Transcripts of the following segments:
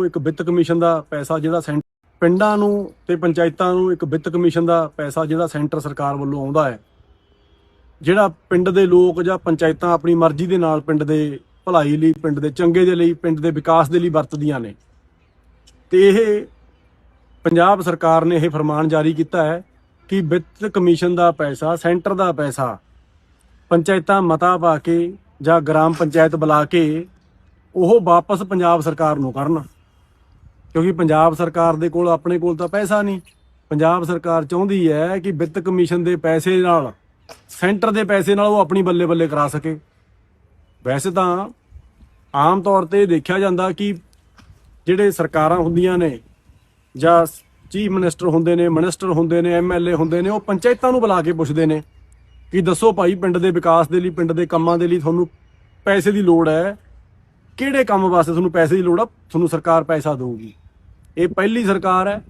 ਨੂੰ ਇੱਕ ਵਿੱਤ ਕਮਿਸ਼ਨ ਦਾ ਪੈਸਾ ਜਿਹੜਾ ਸੈਂਟ ਪਿੰਡਾਂ ਨੂੰ ਤੇ ਪੰਚਾਇਤਾਂ ਨੂੰ ਇੱਕ ਵਿੱਤ ਕਮਿਸ਼ਨ ਦਾ ਪੈਸਾ ਜਿਹੜਾ ਸੈਂਟਰ ਸਰਕਾਰ ਵੱਲੋਂ ਆਉਂਦਾ ਹੈ। ਜਿਹੜਾ ਪਿੰਡ ਦੇ ਲੋਕ ਜਾਂ ਪੰਚਾਇਤਾਂ ਆਪਣੀ ਮਰਜ਼ੀ ਦੇ ਨਾਲ ਪਿੰਡ ਦੇ ਭਲਾਈ ਲਈ, ਪਿੰਡ ਦੇ ਚੰਗੇ ਦੇ ਲਈ, ਪਿੰਡ ਦੇ ਵਿਕਾਸ ਦੇ ਲਈ ਵਰਤਦੀਆਂ ਨੇ। ਤੇ ਇਹ ਪੰਜਾਬ ਸਰਕਾਰ ਨੇ ਇਹ ਫਰਮਾਨ ਜਾਰੀ ਕੀਤਾ ਹੈ ਕਿ ਵਿੱਤ ਕਮਿਸ਼ਨ ਦਾ ਪੈਸਾ, ਸੈਂਟਰ ਦਾ ਪੈਸਾ ਪੰਚਾਇਤਾਂ ਮਤਾ ਪਾ ਕੇ ਜਾਂ ਗ੍ਰਾਮ ਪੰਚਾਇਤ ਬੁਲਾ ਕੇ ਉਹ ਵਾਪਸ ਪੰਜਾਬ ਸਰਕਾਰ ਨੂੰ ਕਰਨ। ਕਿਉਂਕਿ ਪੰਜਾਬ ਸਰਕਾਰ ਦੇ ਕੋਲ, ਆਪਣੇ ਕੋਲ ਤਾਂ ਪੈਸਾ ਨਹੀਂ। ਪੰਜਾਬ ਸਰਕਾਰ ਚਾਹੁੰਦੀ ਹੈ ਕਿ ਵਿੱਤ ਕਮਿਸ਼ਨ ਦੇ ਪੈਸੇ ਨਾਲ, ਸੈਂਟਰ ਦੇ ਪੈਸੇ ਨਾਲ ਉਹ ਆਪਣੀ ਬੱਲੇ ਬੱਲੇ ਕਰਾ ਸਕੇ। ਵੈਸੇ ਤਾਂ ਆਮ ਤੌਰ ਤੇ ਦੇਖਿਆ ਜਾਂਦਾ ਕਿ ਜਿਹੜੇ ਸਰਕਾਰਾਂ ਹੁੰਦੀਆਂ ਨੇ, ਜਾਂ ਚੀਫ ਮਿਨਿਸਟਰ ਹੁੰਦੇ ਨੇ, ਮਿਨਿਸਟਰ ਹੁੰਦੇ ਨੇ ਐਮਐਲਏ ਹੁੰਦੇ ਨੇ, ਉਹ ਪੰਚਾਇਤਾਂ ਨੂੰ ਬੁਲਾ ਕੇ ਪੁੱਛਦੇ ਨੇ ਕਿ ਦੱਸੋ ਭਾਈ, ਪਿੰਡ ਦੇ ਵਿਕਾਸ ਦੇ ਲਈ, ਪਿੰਡ ਦੇ ਕੰਮਾਂ ਦੇ ਲਈ ਤੁਹਾਨੂੰ ਪੈਸੇ ਦੀ ਲੋੜ ਹੈ। ਕਿਹੜੇ ਕੰਮ ਵਾਸਤੇ ਤੁਹਾਨੂੰ ਪੈਸੇ ਦੀ ਲੋੜ ਆ? ਤੁਹਾਨੂੰ ਸਰਕਾਰ ਪੈਸਾ ਦੇਊਗੀ। ਇਹ ਪਹਿਲੀ ਸਰਕਾਰ ਹੈ,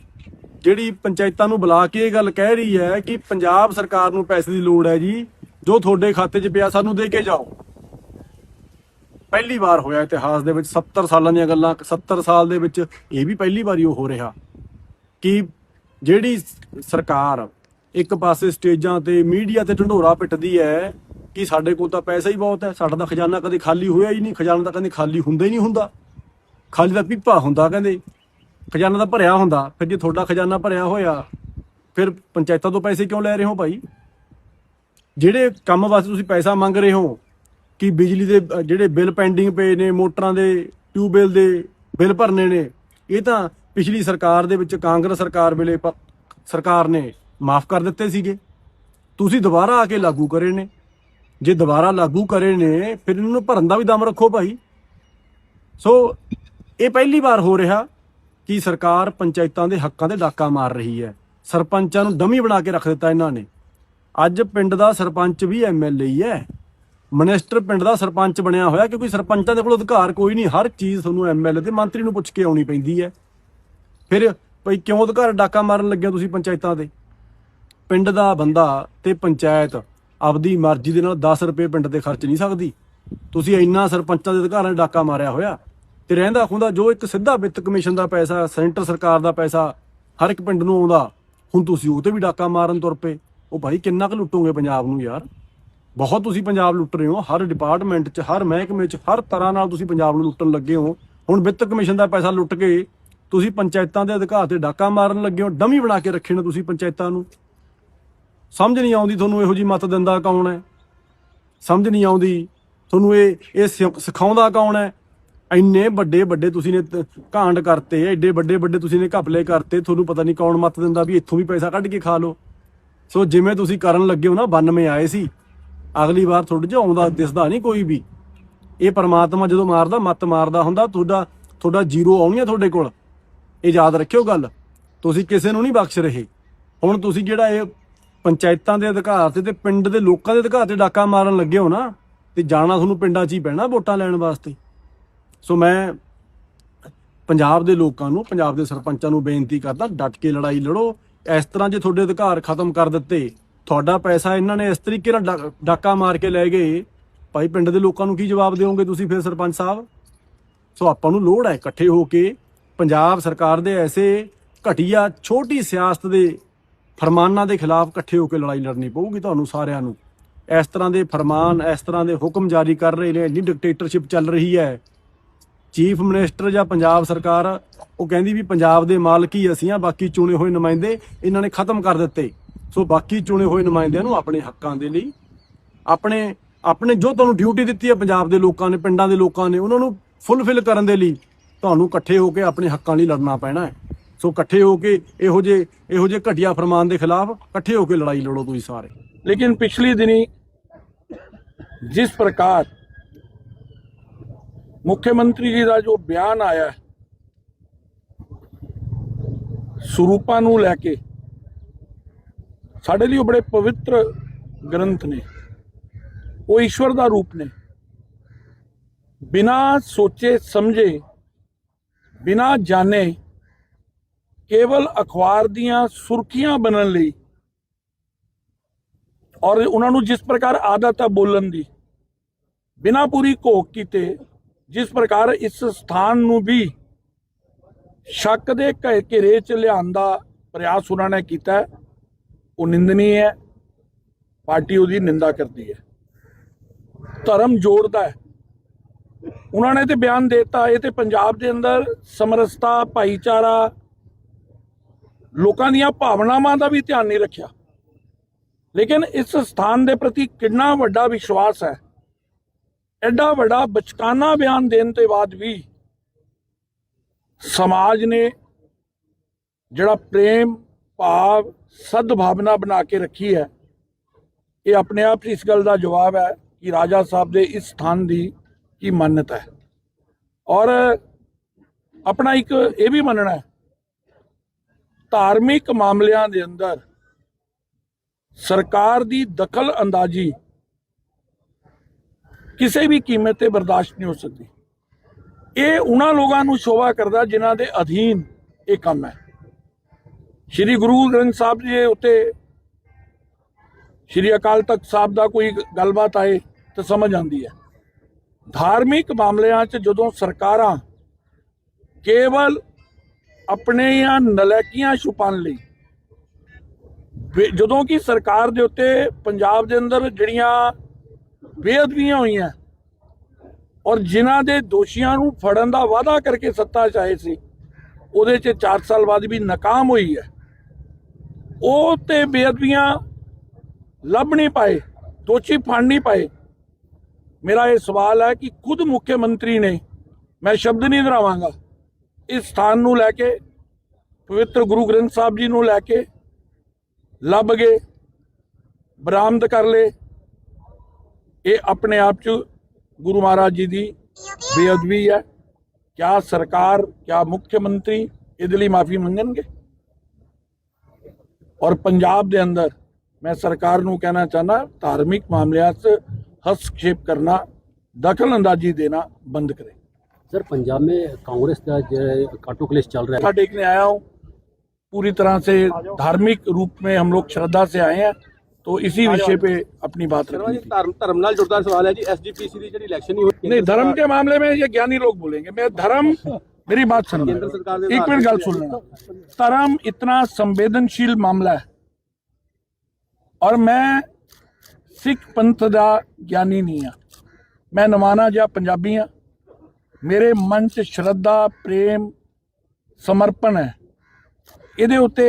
ਜਿਹੜੀ ਪੰਚਾਇਤਾਂ ਨੂੰ ਬੁਲਾ ਕੇ ਇਹ ਗੱਲ ਕਹਿ ਰਹੀ ਹੈ ਕਿ ਪੰਜਾਬ ਸਰਕਾਰ ਨੂੰ ਪੈਸੇ ਦੀ ਲੋੜ ਹੈ ਜੀ, ਜੋ ਤੁਹਾਡੇ ਖਾਤੇ 'ਚ ਪਿਆ ਸਾਨੂੰ ਦੇ ਕੇ ਜਾਓ। ਪਹਿਲੀ ਵਾਰ ਹੋਇਆ ਇਤਿਹਾਸ ਦੇ ਵਿੱਚ 70 ਸਾਲਾਂ ਦੀਆਂ ਗੱਲਾਂ 70 ਸਾਲ ਦੇ ਵਿੱਚ ਇਹ ਵੀ ਪਹਿਲੀ ਵਾਰੀ ਉਹ ਹੋ ਰਿਹਾ ਕਿ ਜਿਹੜੀ ਸਰਕਾਰ ਇੱਕ ਪਾਸੇ ਸਟੇਜਾਂ ਤੇ ਮੀਡੀਆ ਤੇ ਢੰਡੋਰਾ ਪਿੱਟਦੀ ਹੈ ਕਿ ਸਾਡੇ ਕੋਲ ਤਾਂ ਪੈਸਾ ਹੀ ਬਹੁਤ ਹੈ, ਸਾਡਾ ਤਾਂ ਖਜ਼ਾਨਾ ਕਦੇ ਖਾਲੀ ਹੋਇਆ ਹੀ ਨਹੀਂ, ਖਜ਼ਾਨਾ ਤਾਂ ਕਹਿੰਦੇ ਖਾਲੀ ਹੁੰਦਾ ਹੀ ਨਹੀਂ ਹੁੰਦਾ। ਖਾਲੀ ਦਾ ਪੀਪਾ ਹੁੰਦਾ ਕਹਿੰਦੇ। ਖਜ਼ਾਨਾ ਤਾਂ ਭਰਿਆ ਹੁੰਦਾ, ਫਿਰ ਜੇ ਤੁਹਾਡਾ ਖਜ਼ਾਨਾ ਭਰਿਆ ਹੋਇਆ, ਫਿਰ ਪੰਚਾਇਤਾਂ ਤੋਂ ਪੈਸੇ ਕਿਉਂ ਲੈ ਰਹੇ ਹੋ ਭਾਈ? ਜਿਹੜੇ ਕੰਮ ਵਾਸਤੇ ਤੁਸੀਂ ਪੈਸਾ ਮੰਗ ਰਹੇ ਹੋ, ਕਿ ਬਿਜਲੀ ਦੇ ਜਿਹੜੇ ਬਿੱਲ ਪੈਂਡਿੰਗ ਪਏ ਨੇ, ਮੋਟਰਾਂ ਦੇ ਟਿਊਬਵੈਲ ਦੇ ਬਿੱਲ ਭਰਨੇ ਨੇ, ਇਹ ਤਾਂ ਪਿਛਲੀ ਸਰਕਾਰ ਦੇ ਵਿੱਚ, ਕਾਂਗਰਸ ਸਰਕਾਰ ਵੇਲੇ ਪ- ਸਰਕਾਰ ਨੇ ਮਾਫ ਕਰ ਦਿੱਤੇ ਸੀਗੇ। ਤੁਸੀਂ ਦੁਬਾਰਾ ਆ ਕੇ ਲਾਗੂ ਕਰੇ ਨੇ। ਜੇ ਦੁਬਾਰਾ ਲਾਗੂ ਕਰੇ ਨੇ, ਫਿਰ ਇਹਨਾਂ ਨੂੰ ਭਰਨ ਦਾ ਵੀ ਦਮ ਰੱਖੋ ਭਾਈ। ਸੋ, ਇਹ ਪਹਿਲੀ ਵਾਰ ਹੋ ਰਿਹਾ। ਕਿ ਸਰਕਾਰ ਪੰਚਾਇਤਾਂ ਦੇ ਹੱਕਾਂ ਤੇ ਡਾਕਾ ਮਾਰ ਰਹੀ ਹੈ। ਸਰਪੰਚਾਂ ਨੂੰ ਡਮੀ ਬਣਾ ਕੇ ਰੱਖ ਦਿੱਤਾ ਇਹਨਾਂ ਨੇ। ਅੱਜ ਪਿੰਡ ਦਾ ਸਰਪੰਚ ਵੀ ਐਮਐਲਏ ਹੀ ਹੈ। ਮਿਨਿਸਟਰ ਪਿੰਡ ਦਾ ਸਰਪੰਚ ਬਣਿਆ ਹੋਇਆ ਕਿਉਂਕਿ ਸਰਪੰਚਾਂ ਦੇ ਕੋਲ ਅਧਿਕਾਰ ਕੋਈ ਨਹੀਂ। ਹਰ ਚੀਜ਼ ਤੁਹਾਨੂੰ ਐਮਐਲਏ ਤੇ ਮੰਤਰੀ ਨੂੰ ਪੁੱਛ ਕੇ ਆਉਣੀ ਪੈਂਦੀ ਹੈ। ਫਿਰ ਭਈ ਕਿਉਂ ਅਧਿਕਾਰ ਡਾਕਾ ਮਾਰਨ ਲੱਗਿਆ ਤੁਸੀਂ ਪੰਚਾਇਤਾਂ ਦੇ? ਪਿੰਡ ਦਾ ਬੰਦਾ ਤੇ ਪੰਚਾਇਤ ਆਪਦੀ ਮਰਜ਼ੀ ਦੇ ਨਾਲ 10 ਰੁਪਏ ਪਿੰਡ ਤੇ ਖਰਚ ਨਹੀਂ ਸਕਦੀ। ਤੁਸੀਂ ਇੰਨਾ ਸਰਪੰਚਾਂ ਦੇ ਅਧਿਕਾਰਾਂ 'ਚ ਡਾਕਾ ਮਾਰਿਆ ਹੋਇਆ। ਤੇ ਰਹਿੰਦਾ ਖੁੰਦਾ ਜੋ ਇੱਕ ਸਿੱਧਾ ਵਿੱਤ ਕਮਿਸ਼ਨ ਦਾ ਪੈਸਾ, ਸੈਂਟਰ ਸਰਕਾਰ ਦਾ ਪੈਸਾ, ਹਰ ਇੱਕ ਪਿੰਡ ਨੂੰ ਆਉਂਦਾ, ਹੁਣ ਤੁਸੀਂ ਉਹ ਤੇ ਵੀ ਡਾਕਾ ਮਾਰਨ ਤੁਰ ਪਏ। ਉਹ ਭਾਈ ਕਿੰਨਾ ਕੁ ਲੁੱਟੋਗੇ ਪੰਜਾਬ ਨੂੰ ਯਾਰ? ਬਹੁਤ ਤੁਸੀਂ ਪੰਜਾਬ ਲੁੱਟ ਰਹੇ ਹੋ, ਹਰ ਡਿਪਾਰਟਮੈਂਟ 'ਚ, ਹਰ ਮਹਿਕਮੇ 'ਚ, ਹਰ ਤਰ੍ਹਾਂ ਨਾਲ ਤੁਸੀਂ ਪੰਜਾਬ ਨੂੰ ਲੁੱਟਣ ਲੱਗੇ ਹੋ। ਹੁਣ ਵਿੱਤ ਕਮਿਸ਼ਨ ਦਾ ਪੈਸਾ ਲੁੱਟ ਕੇ ਤੁਸੀਂ ਪੰਚਾਇਤਾਂ ਦੇ ਅਧਿਕਾਰ ਤੇ ਡਾਕਾ ਮਾਰਨ ਲੱਗੇ ਹੋ, ਡਮੀ ਬਣਾ ਕੇ ਰੱਖੇ ਨੇ ਤੁਸੀਂ ਪੰਚਾਇਤਾਂ ਨੂੰ। ਸਮਝ ਨਹੀਂ ਆਉਂਦੀ ਤੁਹਾਨੂੰ ਇਹੋ ਜੀ ਮਤ ਦਿੰਦਾ ਕੌਣ ਹੈ? ਸਮਝ ਨਹੀਂ ਆਉਂਦੀ ਤੁਹਾਨੂੰ ਇਹ ਇਹ ਸਿ- ਸਿਖਾਉਂਦਾ ਕੌਣ ਹੈ? ਇੰਨੇ ਵੱਡੇ ਵੱਡੇ ਤੁਸੀਂ ਨੇ ਤ- ਕਾਂਡ ਕਰਤੇ, ਐਡੇ ਵੱਡੇ ਵੱਡੇ ਤੁਸੀਂ ਨੇ ਘਪਲੇ ਕਰਤੇ, ਤੁਹਾਨੂੰ ਪਤਾ ਨਹੀਂ ਕੌਣ ਮੱਤ ਦਿੰਦਾ ਵੀ ਇੱਥੋਂ ਵੀ ਪੈਸਾ ਕੱਢ ਕੇ ਖਾ ਲਓ। ਸੋ ਜਿਵੇਂ ਤੁਸੀਂ ਕਰਨ ਲੱਗੇ ਹੋ ਨਾ 92 ਆਏ ਸੀ। ਅਗਲੀ ਵਾਰ ਤੁਹਾਡੇ 'ਚ ਆਉਂਦਾ, ਦਿਸਦਾ ਨਹੀਂ ਕੋਈ ਵੀ। ਇਹ ਪਰਮਾਤਮਾ ਜਦੋਂ ਮਾਰਦਾ, ਮੱਤ ਮਾਰਦਾ ਹੁੰਦਾ, ਤੁਹਾਡਾ ਤੁਹਾਡਾ ਜ਼ੀਰੋ ਆਉਣੀ ਆ ਤੁਹਾਡੇ ਕੋਲ। ਇਹ ਯਾਦ ਰੱਖਿਓ ਗੱਲ, ਤੁਸੀਂ ਕਿਸੇ ਨੂੰ ਨਹੀਂ ਬਖਸ਼ ਰਹੇ। ਹੁਣ ਤੁਸੀਂ ਜਿਹੜਾ ਇਹ ਪੰਚਾਇਤਾਂ ਦੇ ਅਧਿਕਾਰ ਤੇ ਤੇ ਪਿੰਡ ਦੇ ਲੋਕਾਂ ਦੇ ਅਧਿਕਾਰ ਤੇ ਡਾਕਾ ਮਾਰਨ ਲੱਗੇ ਹੋ ਨਾ, ਤੇ ਜਾਣਾ ਤੁਹਾਨੂੰ ਪਿੰਡਾਂ 'ਚ ਹੀ ਪੈਣਾ ਵੋਟਾਂ ਲੈਣ ਵਾਸਤੇ। ਸੋ ਮੈਂ ਪੰਜਾਬ ਦੇ ਲੋਕਾਂ ਨੂੰ, ਪੰਜਾਬ ਦੇ ਸਰਪੰਚਾਂ ਨੂੰ ਬੇਨਤੀ ਕਰਦਾ, ਡਟ ਕੇ ਲੜਾਈ ਲੜੋ। ਇਸ ਤਰ੍ਹਾਂ ਜੇ ਤੁਹਾਡੇ ਅਧਿਕਾਰ ਖਤਮ ਕਰ ਦਿੱਤੇ, ਤੁਹਾਡਾ ਪੈਸਾ ਇਹਨਾਂ ਨੇ ਇਸ ਤਰੀਕੇ ਨਾਲ ਡਾ- ਡਾਕਾ ਮਾਰ ਕੇ ਲੈ ਗਏ। ਭਾਈ, ਪਿੰਡ ਦੇ ਲੋਕਾਂ ਨੂੰ ਕੀ ਜਵਾਬ ਦਿਓਗੇ ਤੁਸੀਂ ਫਿਰ ਸਰਪੰਚ ਸਾਹਿਬ? ਸੋ ਆਪਾਂ ਨੂੰ ਲੋੜ ਹੈ ਇਕੱਠੇ ਹੋ ਕੇ ਪੰਜਾਬ ਸਰਕਾਰ ਦੇ ਐਸੇ ਘਟੀਆ, ਛੋਟੀ ਸਿਆਸਤ ਦੇ ਫਰਮਾਨਾਂ ਦੇ ਖਿਲਾਫ ਇਕੱਠੇ ਹੋ ਕੇ ਲੜਾਈ ਲੜਨੀ ਪਊਗੀ ਤੁਹਾਨੂੰ ਸਾਰਿਆਂ ਨੂੰ। ਇਸ ਤਰ੍ਹਾਂ ਦੇ ਫਰਮਾਨ, ਇਸ ਤਰ੍ਹਾਂ ਦੇ ਹੁਕਮ ਜਾਰੀ ਕਰ ਰਹੇ ਨੇ, ਇੰਨੀ ਡਿਕਟੇਟਰਸ਼ਿਪ ਚੱਲ ਰਹੀ ਹੈ। ਚੀਫ ਮਿਨਿਸਟਰ ਜਾਂ ਪੰਜਾਬ ਸਰਕਾਰ, ਉਹ ਕਹਿੰਦੀ ਵੀ ਪੰਜਾਬ ਦੇ ਮਾਲਕ ਹੀ ਅਸੀਂ ਆ, ਬਾਕੀ ਚੁਣੇ ਹੋਏ ਨੁਮਾਇੰਦੇ ਇਹਨਾਂ ਨੇ ਖਤਮ ਕਰ ਦਿੱਤੇ। ਸੋ ਬਾਕੀ ਚੁਣੇ ਹੋਏ ਨੁਮਾਇੰਦਿਆਂ ਨੂੰ ਆਪਣੇ ਹੱਕਾਂ ਦੇ ਲਈ, ਆਪਣੇ ਆਪਣੇ ਜੋ ਤੁਹਾਨੂੰ ਡਿਊਟੀ ਦਿੱਤੀ ਹੈ ਪੰਜਾਬ ਦੇ ਲੋਕਾਂ ਨੇ, ਪਿੰਡਾਂ ਦੇ ਲੋਕਾਂ ਨੇ, ਉਹਨਾਂ ਨੂੰ ਫੁੱਲਫਿਲ ਕਰਨ ਦੇ ਲਈ ਤੁਹਾਨੂੰ ਇਕੱਠੇ ਹੋ ਕੇ ਆਪਣੇ ਹੱਕਾਂ ਲਈ ਲੜਨਾ ਪੈਣਾ ਹੈ। ਸੋ ਇਕੱਠੇ ਹੋ ਕੇ ਇਹੋ ਜੇ ਇਹੋ ਜੇ ਘਟੀਆ ਫਰਮਾਨ ਦੇ ਖਿਲਾਫ ਇਕੱਠੇ ਹੋ ਕੇ ਲੜਾਈ ਲੜੋ ਤੁਸੀਂ ਸਾਰੇ। ਲੇਕਿਨ ਪਿਛਲੀ ਦਿਨੀ ਜਿਸ ਪ੍ਰਕਾਰ ਮੁੱਖ ਮੰਤਰੀ ਜੀ ਦਾ ਜੋ ਬਿਆਨ ਆਇਆ ਸਰੂਪਾਂ ਨੂੰ ਲੈ ਕੇ, ਸਾਡੇ ਲਈ ਉਹ ਬੜੇ ਪਵਿੱਤਰ ਗ੍ਰੰਥ ਨੇ। ਉਹ ਈਸ਼ਵਰ ਦਾ ਰੂਪ ਨੇ। ਬਿਨਾ ਸੋਚੇ ਸਮਝੇ, ਬਿਨਾ ਜਾਣੇ, ਕੇਵਲ ਅਖਬਾਰ ਦੀਆਂ ਸੁਰਖੀਆਂ ਬਣਨ ਲਈ ਔਰ ਉਹਨਾਂ ਨੂੰ ਜਿਸ ਪ੍ਰਕਾਰ ਆਦਤ ਆ ਬੋਲਣ ਦੀ, ਬਿਨਾ ਪੂਰੀ ਘੋਖ ਕੀਤੇ ਜਿਸ ਪ੍ਰਕਾਰ ਇਸ ਸਥਾਨ ਨੂੰ ਵੀ ਸ਼ੱਕ ਦੇ ਘੇਰੇ ਚ ਲਿਆਉਣ ਦਾ ਪ੍ਰਯਾਸ ਉਹਨਾਂ ਨੇ ਕੀਤਾ ਉਹ ਨਿੰਦਨੀ ਹੈ, ਪਾਰਟੀ ਉਹਦੀ ਨਿੰਦਾ ਕਰਦੀ ਹੈ। ਧਰਮ ਜੋੜਦਾ ਹੈ। ਉਹਨਾਂ ਨੇ ਤੇ ਬਿਆਨ ਦਿੱਤਾ, ਇਹ ਤੇ ਪੰਜਾਬ ਦੇ ਅੰਦਰ ਸਮਰਸਤਾ, ਭਾਈਚਾਰਾ, ਲੋਕਾਂ ਦੀਆਂ ਭਾਵਨਾਵਾਂ ਦਾ ਵੀ ਧਿਆਨ ਨਹੀਂ ਰੱਖਿਆ। ਲੇਕਿਨ ਇਸ ਸਥਾਨ ਦੇ ਪ੍ਰਤੀ ਕਿੰਨਾ ਵੱਡਾ ਵਿਸ਼ਵਾਸ ਹੈ ਐਡਾ ਵੱਡਾ ਬਚਕਾਨਾ ਬਿਆਨ ਦੇਣ ਤੋਂ ਬਾਅਦ ਵੀ ਸਮਾਜ ਨੇ ਜਿਹੜਾ ਪ੍ਰੇਮ, ਭਾਵ, ਸਦਭਾਵਨਾ ਬਣਾ ਕੇ ਰੱਖੀ ਹੈ, ਇਹ ਆਪਣੇ ਆਪ ਇਸ ਗੱਲ ਦਾ ਜਵਾਬ ਹੈ ਕਿ ਰਾਜਾ ਸਾਹਿਬ ਦੇ ਇਸ ਸਥਾਨ ਦੀ ਕੀ ਮਾਨਤਾ ਹੈ। ਔਰ ਆਪਣਾ ਇੱਕ ਇਹ ਵੀ ਮੰਨਣਾ ਹੈ, ਧਾਰਮਿਕ ਮਾਮਲਿਆਂ ਦੇ ਅੰਦਰ ਸਰਕਾਰ ਦੀ ਦਖਲ ਅੰਦਾਜ਼ੀ ਕਿਸੇ ਵੀ ਕੀਮਤ ਤੇ ਬਰਦਾਸ਼ਤ ਨਹੀਂ ਹੋ ਸਕਦੀ। ਇਹ ਉਹਨਾਂ ਲੋਕਾਂ ਨੂੰ ਸ਼ੋਭਾ ਕਰਦਾ ਜਿਨ੍ਹਾਂ ਦੇ ਅਧੀਨ ਇਹ ਕੰਮ ਹੈ। ਸ਼੍ਰੀ ਗੁਰੂ ਗ੍ਰੰਥ ਸਾਹਿਬ ਜੀ ਉੱਤੇ ਸ਼੍ਰੀ ਅਕਾਲ ਤਖਤ ਸਾਹਿਬ ਦਾ ਕੋਈ ਗੱਲਬਾਤ ਆਏ ਤਾਂ ਸਮਝ ਆਉਂਦੀ ਹੈ। ਧਾਰਮਿਕ ਮਾਮਲਿਆਂ 'ਚ ਜਦੋਂ ਸਰਕਾਰਾਂ ਕੇਵਲ ਆਪਣੀਆਂ ਨਲੈਕੀਆਂ ਛੁਪਾਉਣ ਲਈ ਜਦੋਂ ਕਿ ਸਰਕਾਰ ਦੇ ਉੱਤੇ ਪੰਜਾਬ ਦੇ ਅੰਦਰ ਜਿਹੜੀਆਂ ਬੇਅਦਬੀਆਂ ਹੋਈਆਂ। ਔਰ ਜਿਨ੍ਹਾਂ ਦੇ ਦੋਸ਼ੀਆਂ ਨੂੰ ਫੜਨ ਦਾ ਵਾਅਦਾ ਕਰਕੇ ਸੱਤਾ 'ਚ ਆਏ ਸੀ, ਉਹਦੇ 'ਚ 4 ਸਾਲ ਬਾਅਦ ਵੀ ਨਾਕਾਮ ਹੋਈ ਹੈ। ਉਹ ਤੇ ਬੇਅਦਬੀਆਂ ਲੱਭ ਨਹੀਂ ਪਾਏ, ਦੋਸ਼ੀ ਫੜ ਨਹੀਂ ਪਾਏ। ਮੇਰਾ ਇਹ ਸਵਾਲ ਹੈ ਕਿ ਖੁਦ ਮੁੱਖ ਮੰਤਰੀ ਨੇ, ਮੈਂ ਸ਼ਬਦ ਨਹੀਂ ਦੁਹਰਾਵਾਂਗਾ, ਇਸ ਸਥਾਨ ਨੂੰ ਲੈ ਕੇ, ਪਵਿੱਤਰ ਗੁਰੂ ਗ੍ਰੰਥ ਸਾਹਿਬ ਜੀ ਨੂੰ ਲੈ ਕੇ, ਲੱਭ ਗਏ, ਬਰਾਮਦ ਕਰ ਲਏ ਇਹ ਆਪਣੇ ਆਪ 'ਚ ਗੁਰੂ ਮਹਾਰਾਜ ਜੀ ਦੀ ਬੇਅਦਬੀ ਹੈ। ਕਿਆ ਸਰਕਾਰ ਕਿਆ ਮੁੱਖ ਮੰਤਰੀ ਇਹਦੇ ਲਈ ਮਾਫੀ ਮੰਗਣਗੇ? ਔਰ ਪੰਜਾਬ ਦੇ ਅੰਦਰ ਮੈਂ ਸਰਕਾਰ ਨੂੰ ਕਹਿਣਾ ਚਾਹਨਾ ਧਾਰਮਿਕ ਮਾਮਲਿਆਂ 'ਚ हस्तक्षेप करना दखल अंदाजी देना बंद करें सर पंजाब में कांग्रेस का जो काटोकलेश चल रहा है देखने आया हूँ पूरी तरह से धार्मिक रूप में हम लोग श्रद्धा से आए हैं तो इसी विषय पे अपनी बात ਸ਼ਰਮਾ रखनी ਜੀ थी ਧਰਮ ਧਰਮ ਨਾਲ ਜੁੜਦਾ ਸਵਾਲ ਹੈ ਜੀ ਐਸਜੀਪੀਸੀ ਦੀ ਜਿਹੜੀ ਇਲੈਕਸ਼ਨ ਨਹੀਂ ਹੋਈ नहीं धर्म के मामले में ये ज्ञानी लोग बोलेंगे मैं धर्म मेरी बात सुनना केंद्र सरकार ने एक मिनट गल सुन लेना धर्म इतना संवेदनशील मामला है और मैं सिख पंथ ਦਾ ਗਿਆਨੀ ਨਹੀਂ ਆ ਮੈਂ ਨਵਾਨਾ ਜਿਹਾ ਪੰਜਾਬੀ ਆ ਮੇਰੇ ਮਨ 'ਚ ਸ਼ਰਧਾ ਪ੍ਰੇਮ ਸਮਰਪਣ ਹੈ ਇਹਦੇ ਉੱਤੇ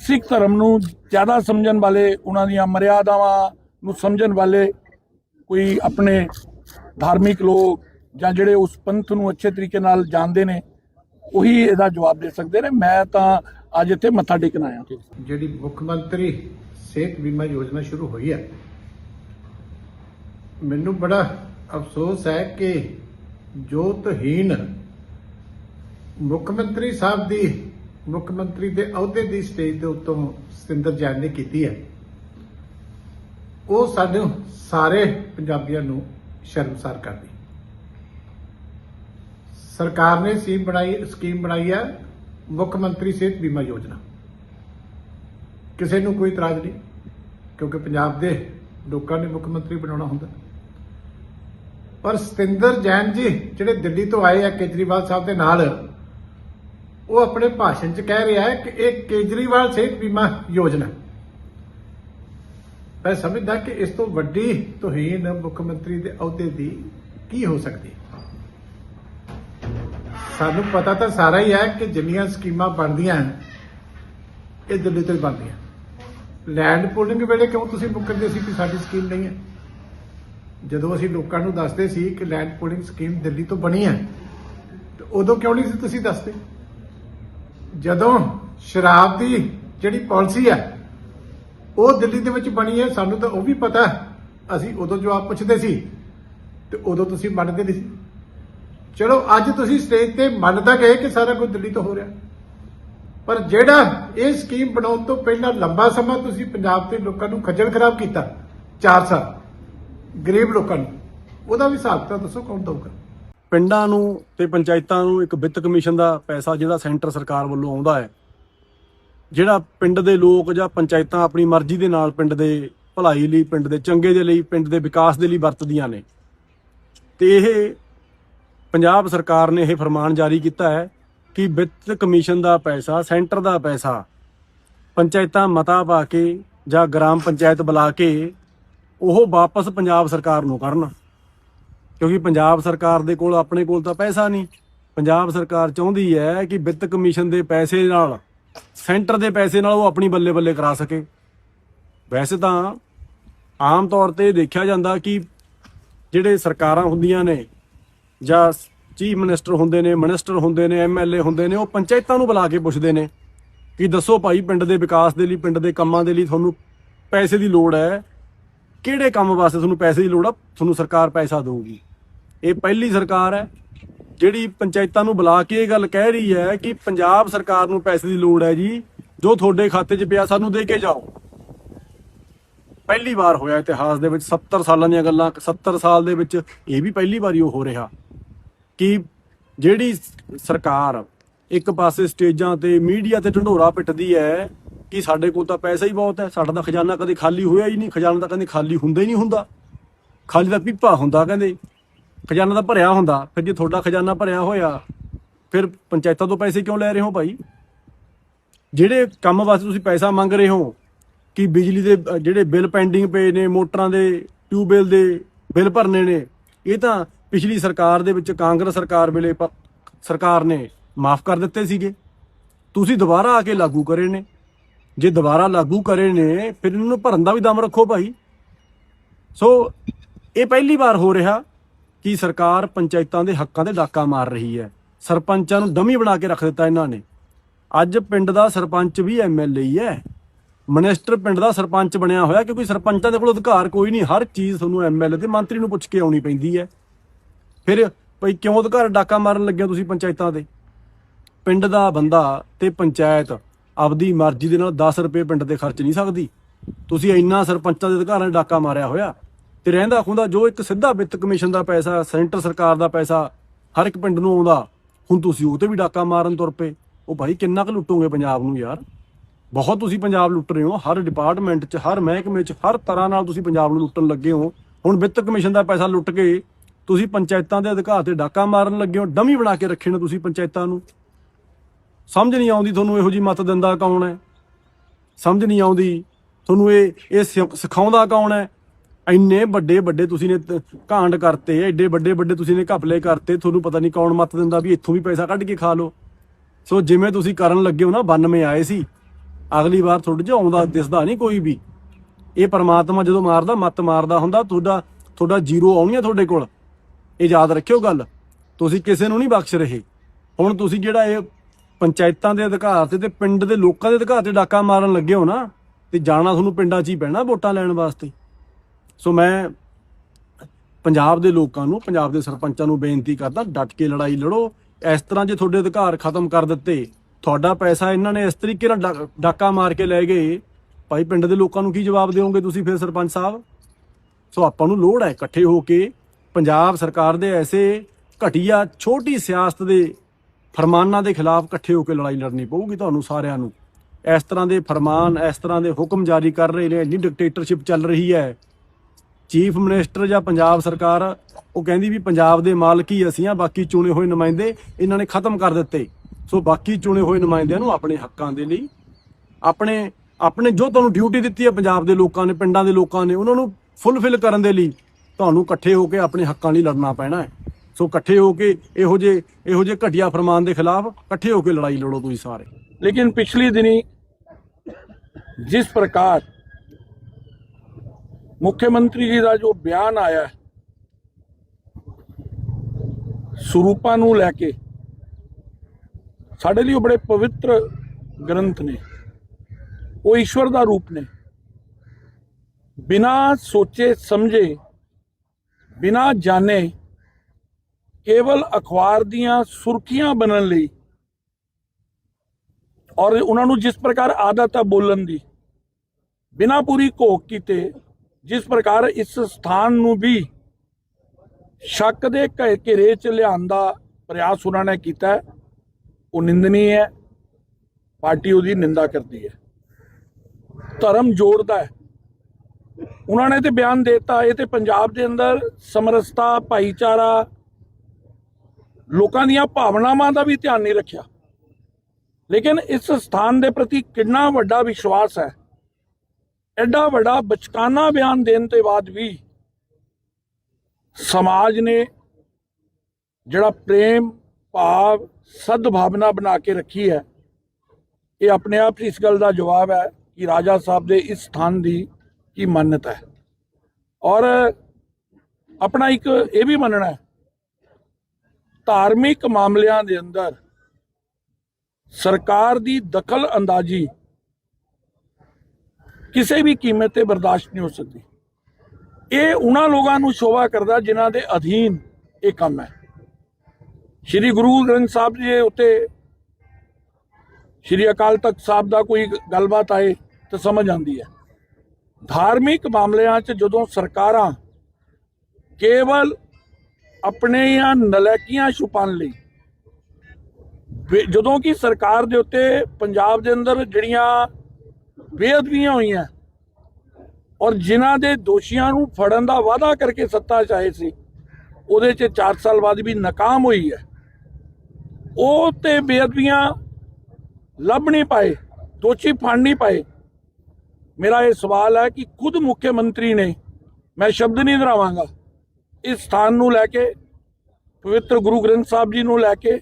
ਸਿੱਖ ਧਰਮ ਨੂੰ ਜ਼ਿਆਦਾ ਸਮਝਣ ਵਾਲੇ, ਉਹਨਾਂ ਦੀਆਂ ਮਰਿਆਦਾਵਾਂ ਨੂੰ ਸਮਝਣ ਵਾਲੇ ਕੋਈ ਆਪਣੇ ਧਾਰਮਿਕ ਲੋਕ ਜਾਂ ਜਿਹੜੇ ਉਸ ਪੰਥ ਨੂੰ ਅੱਛੇ ਤਰੀਕੇ ਨਾਲ ਜਾਣਦੇ ਨੇ, ਉਹੀ ਇਹਦਾ ਜਵਾਬ ਦੇ ਸਕਦੇ ਨੇ। ਮੈਂ ਤਾਂ ਅੱਜ ਇੱਥੇ ਮੱਥਾ ਟੇਕਣ ਆਇਆ। ਜਿਹੜੀ ਮੁੱਖ ਮੰਤਰੀ ਸਿਹਤ ਬੀਮਾ ਯੋਜਨਾ ਸ਼ੁਰੂ ਹੋਈ ਹੈ, ਮੈਨੂੰ ਬੜਾ ਅਫਸੋਸ ਹੈ ਕਿ ਜੋ ਤਹੀਨ ਮੁੱਖ ਮੰਤਰੀ ਸਾਹਿਬ ਦੀ ਮੁੱਖ ਮੰਤਰੀ ਦੇ ਅਹੁਦੇ ਦੀ ਸਟੇਜ ਦੇ ਉੱਤੋਂ ਸਤਿੰਦਰ ਜੈਨ ਨੇ ਕੀਤੀ ਹੈ। ਉਹ ਸਾਨੂੰ ਸਾਰੇ ਪੰਜਾਬੀਆਂ ਨੂੰ ਸ਼ਰਮਸਾਰ ਕਰਦੀ। ਸਰਕਾਰ ਨੇ ਸਕੀਮ ਬਣਾਈ ਸਕੀਮ ਬਣਾਈ ਹੈ, ਮੁੱਖ ਮੰਤਰੀ ਸਿਹਤ ਬੀਮਾ ਯੋਜਨਾ। ਕਿਸੇ ਨੂੰ ਕੋਈ ਇਤਰਾਜ਼ ਨਹੀਂ, ਕਿਉਂਕਿ ਪੰਜਾਬ ਦੇ ਲੋਕਾਂ ਨੇ ਮੁੱਖ ਮੰਤਰੀ ਬਣਾਉਣਾ ਹੁੰਦਾ। ਪਰ ਸਤਿੰਦਰ ਜੈਨ ਜੀ, ਜਿਹੜੇ ਦਿੱਲੀ ਤੋਂ ਆਏ ਆ, ਕੇਜਰੀਵਾਲ ਸਾਹਿਬ ਦੇ ਨਾਲ ਉਹ ਆਪਣੇ ਭਾਸ਼ਣ 'ਚ ਕਹਿ ਰਿਹਾ ਹੈ ਕਿ ਇਹ ਕੇਜਰੀਵਾਲ ਸਿਹਤ ਬੀਮਾ ਯੋਜਨਾ। ਮੈਂ ਸਮਝਦਾ ਕਿ ਇਸ ਤੋਂ ਵੱਡੀ ਤੋਹੀਨ ਮੁੱਖ ਮੰਤਰੀ ਦੇ ਅਹੁਦੇ ਦੀ ਕੀ ਹੋ ਸਕਦੀ? ਸਾਨੂੰ ਪਤਾ ਤਾਂ ਸਾਰਾ ਹੀ ਹੈ ਕਿ ਜਿੰਨੀਆਂ ਸਕੀਮਾਂ ਬਣਦੀਆਂ ਇਹ ਦਿੱਲੀ ਤੋਂ ਹੀ ਬਣਦੀਆਂ। ਲੈਂਡ ਪੂਲਿੰਗ ਵੇਲੇ ਕਿਉਂ ਤੁਸੀਂ ਮੁੱਕਰਦੇ ਸੀ ਕਿ ਸਾਡੀ ਸਕੀਮ ਨਹੀਂ ਹੈ? ਜਦੋਂ ਅਸੀਂ ਲੋਕਾਂ ਨੂੰ ਦੱਸਦੇ ਸੀ ਕਿ ਲੈਂਡ ਪੂਲਿੰਗ ਸਕੀਮ ਦਿੱਲੀ ਤੋਂ ਬਣੀ ਹੈ, ਤੇ ਉਦੋਂ ਕਿਉਂ ਨਹੀਂ ਸੀ ਤੁਸੀਂ ਦੱਸਦੇ? ਜਦੋਂ ਸ਼ਰਾਬ ਦੀ ਜਿਹੜੀ ਪਾਲਿਸੀ ਹੈ, ਉਹ ਦਿੱਲੀ ਦੇ ਵਿੱਚ ਬਣੀ ਹੈ, ਸਾਨੂੰ ਤਾਂ ਉਹ ਵੀ ਪਤਾ ਅਸੀਂ ਉਦੋਂ ਜਵਾਬ ਪੁੱਛਦੇ ਸੀ ਤੇ ਉਦੋਂ ਤੁਸੀਂ ਮੰਨਦੇ ਨਹੀਂ ਸੀ। ਚਲੋ, ਅੱਜ ਤੁਸੀਂ ਸਟੇਜ ਤੇ ਮੰਨਦਾ ਗਏ ਕਿ ਸਾਰਾ ਕੁਝ ਦਿੱਲੀ ਤੋਂ ਹੋ ਰਿਹਾ। ਪਰ ਜਿਹੜਾ ਇਹ ਸਕੀਮ ਬਣਾਉਣ ਤੋਂ ਪਹਿਲਾਂ ਲੰਬਾ ਸਮਾਂ ਤੁਸੀਂ ਪੰਜਾਬ ਦੇ ਲੋਕਾਂ ਨੂੰ ਖੱਜਲ ਖਰਾਬ ਕੀਤਾ 4 ਸਾਲ, ਗਰੀਬ ਲੋਕਾਂ ਨੂੰ, ਉਹਦਾ ਵੀ ਹਿਸਾਬ ਤਾਂ ਦੱਸੋ ਕੌਣ ਦਊਗਾ? ਪਿੰਡਾਂ ਨੂੰ ਤੇ ਪੰਚਾਇਤਾਂ ਨੂੰ ਇੱਕ ਵਿੱਤ ਕਮਿਸ਼ਨ ਦਾ ਪੈਸਾ ਜਿਹੜਾ ਸੈਂਟਰ ਸਰਕਾਰ ਵੱਲੋਂ ਆਉਂਦਾ ਹੈ, ਜਿਹੜਾ ਪਿੰਡ ਦੇ ਲੋਕ ਜਾਂ ਪੰਚਾਇਤਾਂ ਆਪਣੀ ਮਰਜ਼ੀ ਦੇ ਨਾਲ ਪਿੰਡ ਦੇ ਭਲਾਈ ਲਈ, ਪਿੰਡ ਦੇ ਚੰਗੇ ਦੇ ਲਈ, ਪਿੰਡ ਦੇ ਵਿਕਾਸ ਦੇ ਲਈ ਵਰਤਦੀਆਂ ਨੇ। ਤੇ ਇਹ ਪੰਜਾਬ ਸਰਕਾਰ ਨੇ ਇਹ ਫਰਮਾਨ ਜਾਰੀ ਕੀਤਾ ਹੈ ਕਿ ਵਿੱਤ ਕਮਿਸ਼ਨ ਦਾ ਪੈਸਾ, ਸੈਂਟਰ ਦਾ ਪੈਸਾ ਪੰਚਾਇਤਾਂ ਮਤਾ ਪਾ ਕੇ ਜਾਂ ਗ੍ਰਾਮ ਪੰਚਾਇਤ ਬੁਲਾ ਕੇ ਉਹ ਵਾਪਸ ਪੰਜਾਬ ਸਰਕਾਰ ਨੂੰ ਕਰਨ। ਕਿਉਂਕਿ ਪੰਜਾਬ ਸਰਕਾਰ ਦੇ ਕੋਲ, ਆਪਣੇ ਕੋਲ ਤਾਂ ਪੈਸਾ ਨਹੀਂ। ਪੰਜਾਬ ਸਰਕਾਰ ਚਾਹੁੰਦੀ ਹੈ ਕਿ ਵਿੱਤ ਕਮਿਸ਼ਨ ਦੇ ਪੈਸੇ ਨਾਲ, ਸੈਂਟਰ ਦੇ ਪੈਸੇ ਨਾਲ ਉਹ ਆਪਣੀ ਬੱਲੇ ਬੱਲੇ ਕਰਾ ਸਕੇ। ਵੈਸੇ ਤਾਂ ਆਮ ਤੌਰ ਤੇ ਦੇਖਿਆ ਜਾਂਦਾ ਕਿ ਜਿਹੜੇ ਸਰਕਾਰਾਂ ਹੁੰਦੀਆਂ ਨੇ ਜਾਂ ਚੀਫ ਮਿਨਿਸਟਰ ਹੁੰਦੇ ਨੇ, ਮਿਨਿਸਟਰ ਹੁੰਦੇ ਨੇ ਐਮਐਲਏ ਹੁੰਦੇ ਨੇ, ਉਹ ਪੰਚਾਇਤਾਂ ਨੂੰ ਬੁਲਾ ਕੇ ਪੁੱਛਦੇ ਨੇ ਕਿ ਦੱਸੋ ਭਾਈ, ਪਿੰਡ ਦੇ ਵਿਕਾਸ ਦੇ ਲਈ, ਪਿੰਡ ਦੇ ਕੰਮਾਂ ਦੇ ਲਈ ਤੁਹਾਨੂੰ ਪੈਸੇ ਦੀ ਲੋੜ ਹੈ। ਕਿਹੜੇ ਕੰਮ ਵਾਸਤੇ ਤੁਹਾਨੂੰ ਪੈਸੇ ਦੀ ਲੋੜ ਆ? ਤੁਹਾਨੂੰ ਸਰਕਾਰ ਪੈਸਾ ਦੇਊਗੀ। ਇਹ ਪਹਿਲੀ ਸਰਕਾਰ ਹੈ, ਜਿਹੜੀ ਪੰਚਾਇਤਾਂ ਨੂੰ ਬੁਲਾ ਕੇ ਇਹ ਗੱਲ ਕਹਿ ਰਹੀ ਹੈ ਕਿ ਪੰਜਾਬ ਸਰਕਾਰ ਨੂੰ ਪੈਸੇ ਦੀ ਲੋੜ ਹੈ ਜੀ, ਜੋ ਤੁਹਾਡੇ ਖਾਤੇ 'ਚ ਪਿਆ ਸਾਨੂੰ ਦੇ ਕੇ ਜਾਓ। ਪਹਿਲੀ ਵਾਰ ਹੋਇਆ ਇਤਿਹਾਸ ਦੇ ਵਿੱਚ 70 ਸਾਲਾਂ ਦੀਆਂ ਗੱਲਾਂ 70 ਸਾਲ ਦੇ ਵਿੱਚ ਇਹ ਵੀ ਪਹਿਲੀ ਵਾਰੀ ਉਹ ਹੋ ਰਿਹਾ ਕਿ ਜਿਹੜੀ ਸਰਕਾਰ ਇੱਕ ਪਾਸੇ ਸਟੇਜਾਂ ਤੇ ਮੀਡੀਆ ਤੇ ਢੰਡੋਰਾ ਪਿੱਟਦੀ ਹੈ ਕਿ ਸਾਡੇ ਕੋਲ ਤਾਂ ਪੈਸਾ ਹੀ ਬਹੁਤ ਹੈ, ਸਾਡਾ ਤਾਂ ਖਜ਼ਾਨਾ ਕਦੇ ਖਾਲੀ ਹੋਇਆ ਹੀ ਨਹੀਂ, ਖਜ਼ਾਨਾ ਤਾਂ ਕਹਿੰਦੇ ਖਾਲੀ ਹੁੰਦਾ ਹੀ ਨਹੀਂ ਹੁੰਦਾ। ਖਾਲੀ ਦਾ ਪੀਪਾ ਹੁੰਦਾ ਕਹਿੰਦੇ। ਖਜ਼ਾਨਾ ਤਾਂ ਭਰਿਆ ਹੁੰਦਾ, ਫਿਰ ਜੇ ਤੁਹਾਡਾ ਖਜ਼ਾਨਾ ਭਰਿਆ ਹੋਇਆ, ਫਿਰ ਪੰਚਾਇਤਾਂ ਤੋਂ ਪੈਸੇ ਕਿਉਂ ਲੈ ਰਹੇ ਹੋ ਭਾਈ? ਜਿਹੜੇ ਕੰਮ ਵਾਸਤੇ ਤੁਸੀਂ ਪੈਸਾ ਮੰਗ ਰਹੇ ਹੋ, ਕਿ ਬਿਜਲੀ ਦੇ ਜਿਹੜੇ ਬਿੱਲ ਪੈਂਡਿੰਗ ਪਏ ਨੇ, ਮੋਟਰਾਂ ਦੇ ਟਿਊਬਵੈਲ ਦੇ ਬਿੱਲ ਭਰਨੇ ਨੇ, ਇਹ ਤਾਂ ਪਿਛਲੀ ਸਰਕਾਰ ਦੇ ਵਿੱਚ ਕਾਂਗਰਸ ਸਰਕਾਰ ਵੇਲੇ ਪ- ਸਰਕਾਰ ਨੇ ਮਾਫ ਕਰ ਦਿੱਤੇ ਸੀਗੇ। ਤੁਸੀਂ ਦੁਬਾਰਾ ਆ ਕੇ ਲਾਗੂ ਕਰੇ ਨੇ। ਜੇ ਦੁਬਾਰਾ ਲਾਗੂ ਕਰੇ ਨੇ, ਫਿਰ ਇਹਨਾਂ ਨੂੰ ਭਰਨ ਦਾ ਵੀ ਦਮ ਰੱਖੋ ਭਾਈ। ਸੋ, ਇਹ ਪਹਿਲੀ ਵਾਰ ਹੋ ਰਿਹਾ। ਕਿ ਸਰਕਾਰ ਪੰਚਾਇਤਾਂ ਦੇ ਹੱਕਾਂ ਤੇ ਡਾਕਾ ਮਾਰ ਰਹੀ ਹੈ? ਸਰਪੰਚਾਂ ਨੂੰ ਡਮੀ ਬਣਾ ਕੇ ਰੱਖ ਦਿੱਤਾ ਇਹਨਾਂ ਨੇ। ਅੱਜ ਪਿੰਡ ਦਾ ਸਰਪੰਚ ਵੀ ਐਮਐਲਏ ਹੀ ਹੈ। ਮਿਨਿਸਟਰ ਪਿੰਡ ਦਾ ਸਰਪੰਚ ਬਣਿਆ ਹੋਇਆ ਕਿਉਂਕਿ ਸਰਪੰਚਾਂ ਦੇ ਕੋਲ ਅਧਿਕਾਰ ਕੋਈ ਨਹੀਂ। ਹਰ ਚੀਜ਼ ਤੁਹਾਨੂੰ ਐਮਐਲਏ ਤੇ ਮੰਤਰੀ ਨੂੰ ਪੁੱਛ ਕੇ ਆਉਣੀ ਪੈਂਦੀ ਹੈ। ਫਿਰ ਭਈ ਕਿਉਂ ਅਧਿਕਾਰ ਡਾਕਾ ਮਾਰਨ ਲੱਗਿਆ ਤੁਸੀਂ ਪੰਚਾਇਤਾਂ ਦੇ? ਪਿੰਡ ਦਾ ਬੰਦਾ ਤੇ ਪੰਚਾਇਤ ਆਪਦੀ ਮਰਜ਼ੀ ਦੇ ਨਾਲ 10 ਰੁਪਏ ਪਿੰਡ ਤੇ ਖਰਚ ਨਹੀਂ ਸਕਦੀ। ਤੁਸੀਂ ਇੰਨਾ ਸਰਪੰਚਾਂ ਦੇ ਅਧਿਕਾਰਾਂ 'ਚ ਡਾਕਾ ਮਾਰਿਆ ਹੋਇਆ। ਤੇ ਰਹਿੰਦਾ ਹੁੰਦਾ ਜੋ ਇੱਕ ਸਿੱਧਾ ਵਿੱਤ ਕਮਿਸ਼ਨ ਦਾ ਪੈਸਾ, ਸੈਂਟਰ ਸਰਕਾਰ ਦਾ ਪੈਸਾ, ਹਰ ਇੱਕ ਪਿੰਡ ਨੂੰ ਆਉਂਦਾ, ਹੁਣ ਤੁਸੀਂ ਉਹ ਤੇ ਵੀ ਡਾਕਾ ਮਾਰਨ ਤੁਰ ਪਏ। ਉਹ ਭਾਈ ਕਿੰਨਾ ਕੁ ਲੁੱਟੋਗੇ ਪੰਜਾਬ ਨੂੰ ਯਾਰ? ਬਹੁਤ ਤੁਸੀਂ ਪੰਜਾਬ ਲੁੱਟ ਰਹੇ ਹੋ, ਹਰ ਡਿਪਾਰਟਮੈਂਟ 'ਚ, ਹਰ ਮਹਿਕਮੇ 'ਚ, ਹਰ ਤਰ੍ਹਾਂ ਨਾਲ ਤੁਸੀਂ ਪੰਜਾਬ ਨੂੰ ਲੁੱਟਣ ਲੱਗੇ ਹੋ। ਹੁਣ ਵਿੱਤ ਕਮਿਸ਼ਨ ਦਾ ਪੈਸਾ ਲੁੱਟ ਕੇ ਤੁਸੀਂ ਪੰਚਾਇਤਾਂ ਦੇ ਅਧਿਕਾਰ ਤੇ ਡਾਕਾ ਮਾਰਨ ਲੱਗੇ ਹੋ, ਡਮੀ ਬਣਾ ਕੇ ਰੱਖੇ ਨੇ ਤੁਸੀਂ ਪੰਚਾਇਤਾਂ ਨੂੰ। ਸਮਝ ਨਹੀਂ ਆਉਂਦੀ ਤੁਹਾਨੂੰ ਇਹੋ ਜੀ ਮਤ ਦਿੰਦਾ ਕੌਣ ਹੈ? ਸਮਝ ਨਹੀਂ ਆਉਂਦੀ ਤੁਹਾਨੂੰ ਇਹ ਇਹ ਸਿ- ਸਿਖਾਉਂਦਾ ਕੌਣ ਹੈ? ਇੰਨੇ ਵੱਡੇ ਵੱਡੇ ਤੁਸੀਂ ਨੇ ਤ- ਕਾਂਡ ਕਰਤੇ ਐਡੇ ਵੱਡੇ ਵੱਡੇ ਤੁਸੀਂ ਨੇ ਘਪਲੇ ਕਰਤੇ, ਤੁਹਾਨੂੰ ਪਤਾ ਨਹੀਂ ਕੌਣ ਮੱਤ ਦਿੰਦਾ ਵੀ ਇੱਥੋਂ ਵੀ ਪੈਸਾ ਕੱਢ ਕੇ ਖਾ ਲਓ। ਸੋ ਜਿਵੇਂ ਤੁਸੀਂ ਕਰਨ ਲੱਗੇ ਹੋ ਨਾ 92 ਆਏ ਸੀ। ਅਗਲੀ ਵਾਰ ਤੁਹਾਡੇ 'ਚ ਆਉਂਦਾ, ਦਿਸਦਾ ਨਹੀਂ ਕੋਈ ਵੀ। ਇਹ ਪਰਮਾਤਮਾ ਜਦੋਂ ਮਾਰਦਾ, ਮੱਤ ਮਾਰਦਾ ਹੁੰਦਾ, ਤੁਹਾਡਾ ਤੁਹਾਡਾ ਜ਼ੀਰੋ ਆਉਣੀ ਆ ਤੁਹਾਡੇ ਕੋਲ। ਇਹ ਯਾਦ ਰੱਖਿਓ ਗੱਲ, ਤੁਸੀਂ ਕਿਸੇ ਨੂੰ ਨਹੀਂ ਬਖਸ਼ ਰਹੇ। ਹੁਣ ਤੁਸੀਂ ਜਿਹੜਾ ਇਹ ਪੰਚਾਇਤਾਂ ਦੇ ਅਧਿਕਾਰ ਤੇ ਤੇ ਪਿੰਡ ਦੇ ਲੋਕਾਂ ਦੇ ਅਧਿਕਾਰ ਤੇ ਡਾਕਾ ਮਾਰਨ ਲੱਗੇ ਹੋ ਨਾ, ਤੇ ਜਾਣਾ ਤੁਹਾਨੂੰ ਪਿੰਡਾਂ 'ਚ ਹੀ ਪੈਣਾ ਵੋਟਾਂ ਲੈਣ ਵਾਸਤੇ। ਸੋ ਮੈਂ ਪੰਜਾਬ ਦੇ ਲੋਕਾਂ ਨੂੰ, ਪੰਜਾਬ ਦੇ ਸਰਪੰਚਾਂ ਨੂੰ ਬੇਨਤੀ ਕਰਦਾ, ਡਟ ਕੇ ਲੜਾਈ ਲੜੋ। ਇਸ ਤਰ੍ਹਾਂ ਜੇ ਤੁਹਾਡੇ ਅਧਿਕਾਰ ਖਤਮ ਕਰ ਦਿੱਤੇ, ਤੁਹਾਡਾ ਪੈਸਾ ਇਹਨਾਂ ਨੇ ਇਸ ਤਰੀਕੇ ਨਾਲ ਡਾਕਾ ਮਾਰ ਕੇ ਲੈ ਗਏ। ਭਾਈ, ਪਿੰਡ ਦੇ ਲੋਕਾਂ ਨੂੰ ਕੀ ਜਵਾਬ ਦਿਓਗੇ ਤੁਸੀਂ ਫਿਰ ਸਰਪੰਚ ਸਾਹਿਬ? ਸੋ ਆਪਾਂ ਨੂੰ ਲੋੜ ਹੈ ਇਕੱਠੇ ਹੋ ਕੇ ਪੰਜਾਬ ਸਰਕਾਰ ਦੇ ਐਸੇ ਘਟੀਆ, ਛੋਟੀ ਸਿਆਸਤ ਦੇ ਫਰਮਾਨਾਂ ਦੇ ਖਿਲਾਫ ਇਕੱਠੇ ਹੋ ਕੇ ਲੜਾਈ ਲੜਨੀ ਪਊਗੀ ਤੁਹਾਨੂੰ ਸਾਰਿਆਂ ਨੂੰ। ਇਸ ਤਰ੍ਹਾਂ ਦੇ ਫਰਮਾਨ, ਇਸ ਤਰ੍ਹਾਂ ਦੇ ਹੁਕਮ ਜਾਰੀ ਕਰ ਰਹੇ ਨੇ, ਇੰਨੀ ਡਿਕਟੇਟਰਸ਼ਿਪ ਚੱਲ ਰਹੀ ਹੈ। ਚੀਫ ਮਿਨਿਸਟਰ ਜਾਂ ਪੰਜਾਬ ਸਰਕਾਰ, ਉਹ ਕਹਿੰਦੀ ਵੀ ਪੰਜਾਬ ਦੇ ਮਾਲਕ ਹੀ ਅਸੀਂ ਆ ਬਾਕੀ ਚੁਣੇ ਹੋਏ ਨੁਮਾਇੰਦੇ ਇਹਨਾਂ ਨੇ ਖਤਮ ਕਰ ਦਿੱਤੇ। ਸੋ ਬਾਕੀ ਚੁਣੇ ਹੋਏ ਨੁਮਾਇੰਦਿਆਂ ਨੂੰ ਆਪਣੇ ਹੱਕਾਂ ਦੇ ਲਈ, ਆਪਣੇ ਆਪਣੇ ਜੋ ਤੁਹਾਨੂੰ ਡਿਊਟੀ ਦਿੱਤੀ ਹੈ ਪੰਜਾਬ ਦੇ ਲੋਕਾਂ ਨੇ, ਪਿੰਡਾਂ ਦੇ ਲੋਕਾਂ ਨੇ, ਉਹਨਾਂ ਨੂੰ ਫੁੱਲਫਿਲ ਕਰਨ ਦੇ ਲਈ ਤੁਹਾਨੂੰ ਇਕੱਠੇ ਹੋ ਕੇ ਆਪਣੇ ਹੱਕਾਂ ਲਈ ਲੜਨਾ ਪੈਣਾ ਸੋ ਇਕੱਠੇ ਹੋ ਕੇ ਇਹੋ ਜੇ ਇਹੋ ਜੇ ਘਟੀਆ ਫਰਮਾਨ ਦੇ ਖਿਲਾਫ ਇਕੱਠੇ ਹੋ ਕੇ ਲੜਾਈ ਲੜੋ ਤੁਸੀਂ ਸਾਰੇ। ਲੇਕਿਨ ਪਿਛਲੀ ਦਿਨੀ ਜਿਸ ਪ੍ਰਕਾਰ ਮੁੱਖ ਮੰਤਰੀ ਜੀ ਦਾ ਜੋ ਬਿਆਨ ਆਇਆ ਸਰੂਪਾਂ ਨੂੰ ਲੈ ਕੇ, ਸਾਡੇ ਲਈ ਉਹ ਬੜੇ ਪਵਿੱਤਰ ਗ੍ਰੰਥ ਨੇ। ਉਹ ਈਸ਼ਵਰ ਦਾ ਰੂਪ ਨੇ। ਬਿਨਾ ਸੋਚੇ ਸਮਝੇ, ਬਿਨਾ ਜਾਣੇ, ਕੇਵਲ ਅਖਬਾਰ ਦੀਆਂ ਸੁਰਖੀਆਂ ਬਣਨ ਲਈ ਔਰ ਉਹਨਾਂ ਨੂੰ ਜਿਸ ਪ੍ਰਕਾਰ ਆਦਤ ਆ ਬੋਲਣ ਦੀ, ਬਿਨਾ ਪੂਰੀ ਘੋਖ ਕੀਤੇ ਜਿਸ ਪ੍ਰਕਾਰ ਇਸ ਸਥਾਨ ਨੂੰ ਵੀ ਸ਼ੱਕ ਦੇ ਘੇਰੇ ਚ ਲਿਆਉਣ ਦਾ ਪ੍ਰਯਾਸ ਉਹਨਾਂ ਨੇ ਕੀਤਾ ਉਹ ਨਿੰਦਨੀ ਹੈ। ਪਾਰਟੀ ਉਹਦੀ ਨਿੰਦਾ ਕਰਦੀ ਹੈ। ਧਰਮ ਜੋੜਦਾ ਹੈ। ਉਹਨਾਂ ਨੇ ਤੇ ਬਿਆਨ ਦਿੱਤਾ। ਇਹ ਤੇ ਪੰਜਾਬ ਦੇ ਅੰਦਰ ਸਮਰਸਤਾ, ਭਾਈਚਾਰਾ, ਲੋਕਾਂ ਦੀਆਂ ਭਾਵਨਾਵਾਂ ਦਾ ਵੀ ਧਿਆਨ ਨਹੀਂ ਰੱਖਿਆ। ਲੇਕਿਨ ਇਸ ਸਥਾਨ ਦੇ ਪ੍ਰਤੀ ਕਿੰਨਾ ਵੱਡਾ ਵਿਸ਼ਵਾਸ ਹੈ। ਐਡਾ ਵੱਡਾ ਬਚਕਾਨਾ ਬਿਆਨ ਦੇਣ ਤੋਂ ਬਾਅਦ ਵੀ ਸਮਾਜ ਨੇ ਜਿਹੜਾ ਪ੍ਰੇਮ, ਭਾਵ, ਸਦਭਾਵਨਾ ਬਣਾ ਕੇ ਰੱਖੀ ਹੈ, ਇਹ ਆਪਣੇ ਆਪ ਇਸ ਗੱਲ ਦਾ ਜਵਾਬ ਹੈ ਕਿ ਰਾਜਾ ਸਾਹਿਬ ਦੇ ਇਸ ਸਥਾਨ ਦੀ ਕੀ ਮਾਨਤਾ ਹੈ। ਔਰ ਆਪਣਾ ਇੱਕ ਇਹ ਵੀ ਮੰਨਣਾ ਹੈ, ਧਾਰਮਿਕ ਮਾਮਲਿਆਂ ਦੇ ਅੰਦਰ ਸਰਕਾਰ ਦੀ ਦਖਲ ਅੰਦਾਜ਼ੀ ਕਿਸੇ ਵੀ ਕੀਮਤ ਤੇ ਬਰਦਾਸ਼ਤ ਨਹੀਂ ਹੋ ਸਕਦੀ। ਇਹ ਉਹਨਾਂ ਲੋਕਾਂ ਨੂੰ ਸ਼ੋਭਾ ਕਰਦਾ ਜਿਨ੍ਹਾਂ ਦੇ ਅਧੀਨ ਇਹ ਕੰਮ ਹੈ। ਸ਼੍ਰੀ ਗੁਰੂ ਗ੍ਰੰਥ ਸਾਹਿਬ ਜੀ ਦੇ ਉੱਤੇ ਸ਼੍ਰੀ ਅਕਾਲ ਤਖਤ ਸਾਹਿਬ ਦਾ ਕੋਈ ਗੱਲਬਾਤ ਆਏ ਤਾਂ ਸਮਝ ਆਉਂਦੀ ਹੈ। ਧਾਰਮਿਕ ਮਾਮਲਿਆਂ 'ਚ ਜਦੋਂ ਸਰਕਾਰਾਂ ਕੇਵਲ ਆਪਣੇ ਜਾਂ ਨਲਾਇਕੀਆਂ ਛੁਪਾਉਣ ਲਈ ਜਦੋਂ ਕਿ ਸਰਕਾਰ ਦੇ ਉੱਤੇ ਪੰਜਾਬ ਦੇ ਅੰਦਰ ਜਿਹੜੀਆਂ ਬੇਅਦਬੀਆਂ ਹੋਈਆਂ। ਔਰ ਜਿਨ੍ਹਾਂ ਦੇ ਦੋਸ਼ੀਆਂ ਨੂੰ ਫੜਨ ਦਾ ਵਾਅਦਾ ਕਰਕੇ ਸੱਤਾ 'ਚ ਆਏ ਸੀ, ਉਹਦੇ 'ਚ 4 ਸਾਲ ਬਾਅਦ ਵੀ ਨਾਕਾਮ ਹੋਈ ਹੈ। ਉਹ ਤੇ ਬੇਅਦਬੀਆਂ ਲੱਭ ਨਹੀਂ ਪਾਏ, ਦੋਸ਼ੀ ਫੜ ਨਹੀਂ ਪਾਏ। ਮੇਰਾ ਇਹ ਸਵਾਲ ਹੈ ਕਿ ਖੁਦ ਮੁੱਖ ਮੰਤਰੀ ਨੇ, ਮੈਂ ਸ਼ਬਦ ਨਹੀਂ ਦੁਹਰਾਵਾਂਗਾ ਇਸ ਸਥਾਨ ਨੂੰ ਲੈ ਕੇ, ਪਵਿੱਤਰ ਗੁਰੂ ਗ੍ਰੰਥ ਸਾਹਿਬ ਜੀ ਨੂੰ ਲੈ ਕੇ,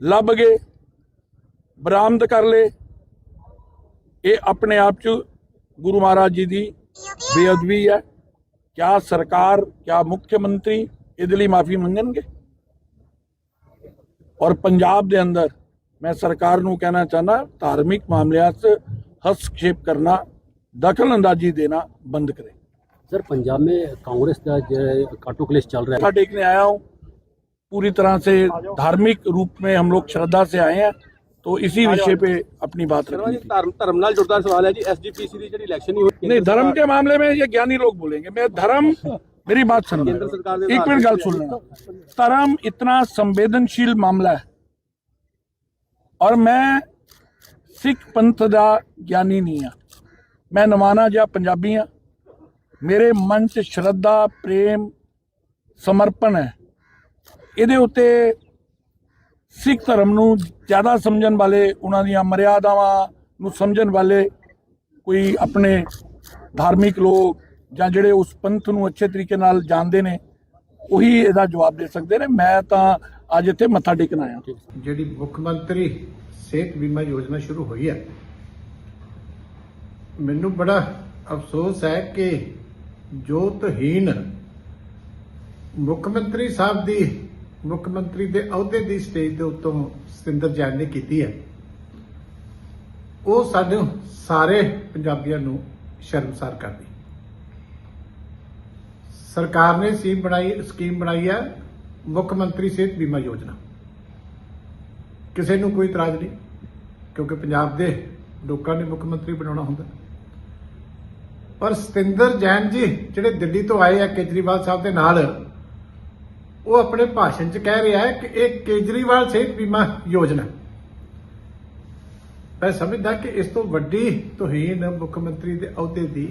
ਲੱਭ ਗਏ, ਬਰਾਮਦ ਕਰ ਲਏ। ਇਹ ਆਪਣੇ ਆਪ 'ਚ ਗੁਰੂ ਮਹਾਰਾਜ ਜੀ ਦੀ ਬੇਅਦਬੀ ਹੈ। ਕਿਆ ਸਰਕਾਰ ਕਿਆ ਮੁੱਖ ਮੰਤਰੀ ਇਹਦੇ ਲਈ ਮਾਫੀ ਮੰਗਣਗੇ? ਔਰ ਪੰਜਾਬ ਦੇ ਅੰਦਰ ਮੈਂ ਸਰਕਾਰ ਨੂੰ ਕਹਿਣਾ ਚਾਹਨਾ ਧਾਰਮਿਕ ਮਾਮਲਿਆਂ 'ਚ ਹਸਖੇਪ ਕਰਨਾ ਦਖਲ ਅੰਦਾਜ਼ੀ ਦੇਣਾ ਬੰਦ ਕਰੇ। सर पंजाब में कांग्रेस का जो काटो क्लेश चल रहा है देखने आया हूँ पूरी तरह से धार्मिक रूप में हम लोग श्रद्धा से आए हैं तो इसी विषय पे अपनी बात ਸ਼ਰਮਾ ਜੀ रखेंगे ਧਰਮ ਧਰਮ ਨਾਲ ਜੁੜਦਾ ਸਵਾਲ ਹੈ ਜੀ ਐਸਜੀਪੀਸੀ ਦੀ ਜਿਹੜੀ ਇਲੈਕਸ਼ਨ ਨਹੀਂ ਹੋਈ नहीं धर्म के मामले में ये ज्ञानी लोग बोलेंगे मैं धर्म मेरी बात सुनना केंद्र सरकार ने एक मिनट गल सुन लेना धर्म इतना संवेदनशील मामला है और मैं सिख पंथ ਦਾ ਗਿਆਨੀ ਨਹੀਂ ਆ ਮੈਂ ਨਵਾਨਾ ਜਿਹਾ ਪੰਜਾਬੀ ਆ ਮੇਰੇ ਮਨ 'ਚ ਸ਼ਰਧਾ ਪ੍ਰੇਮ ਸਮਰਪਣ ਹੈ ਇਹਦੇ ਉੱਤੇ ਸਿੱਖ ਧਰਮ ਨੂੰ ਜ਼ਿਆਦਾ ਸਮਝਣ ਵਾਲੇ, ਉਹਨਾਂ ਦੀਆਂ ਮਰਿਆਦਾਵਾਂ ਨੂੰ ਸਮਝਣ ਵਾਲੇ ਕੋਈ ਆਪਣੇ ਧਾਰਮਿਕ ਲੋਕ ਜਾਂ ਜਿਹੜੇ ਉਸ ਪੰਥ ਨੂੰ ਅੱਛੇ ਤਰੀਕੇ ਨਾਲ ਜਾਣਦੇ ਨੇ, ਉਹੀ ਇਹਦਾ ਜਵਾਬ ਦੇ ਸਕਦੇ ਨੇ। ਮੈਂ ਤਾਂ ਅੱਜ ਇੱਥੇ ਮੱਥਾ ਟੇਕਣ ਆਇਆ। ਜਿਹੜੀ ਮੁੱਖ ਮੰਤਰੀ ਸਿਹਤ ਬੀਮਾ ਯੋਜਨਾ ਸ਼ੁਰੂ ਹੋਈ ਹੈ, ਮੈਨੂੰ ਬੜਾ ਅਫਸੋਸ ਹੈ ਕਿ ਜੋ ਤਹੀਨ ਮੁੱਖ ਮੰਤਰੀ ਸਾਹਿਬ ਦੀ ਮੁੱਖ ਮੰਤਰੀ ਦੇ ਅਹੁਦੇ ਦੀ ਸਟੇਜ ਦੇ ਉੱਤੋਂ ਸਤਿੰਦਰ ਜੈਨ ਨੇ ਕੀਤੀ ਹੈ। ਉਹ ਸਾਡੇ ਸਾਰੇ ਪੰਜਾਬੀਆਂ ਨੂੰ ਸ਼ਰਮਸਾਰ ਕਰਦੀ ਸਰਕਾਰ ਨੇ ਸਕੀਮ ਬਣਾਈ ਸਕੀਮ ਬਣਾਈ ਹੈ, ਮੁੱਖ ਮੰਤਰੀ ਸਿਹਤ ਬੀਮਾ ਯੋਜਨਾ। ਕਿਸੇ ਨੂੰ ਕੋਈ ਇਤਰਾਜ਼ ਨਹੀਂ, ਕਿਉਂਕਿ ਪੰਜਾਬ ਦੇ ਲੋਕਾਂ ਨੇ ਮੁੱਖ ਮੰਤਰੀ ਬਣਾਉਣਾ ਹੁੰਦਾ। ਪਰ ਸਤਿੰਦਰ ਜੈਨ ਜੀ ਜਿਹੜੇ ਦਿੱਲੀ ਤੋਂ ਆਏ ਆ, ਕੇਜਰੀਵਾਲ ਸਾਹਿਬ ਦੇ ਨਾਲ ਉਹ ਆਪਣੇ ਭਾਸ਼ਣ 'ਚ ਕਹਿ ਰਿਹਾ ਹੈ ਕਿ ਇਹ ਕੇਜਰੀਵਾਲ ਸਿਹਤ ਬੀਮਾ ਯੋਜਨਾ ਮੈਂ ਸਮਝਦਾ ਕਿ ਇਸ ਤੋਂ ਵੱਡੀ ਤੋਹੀਨ ਮੁੱਖ ਮੰਤਰੀ ਦੇ ਅਹੁਦੇ ਦੀ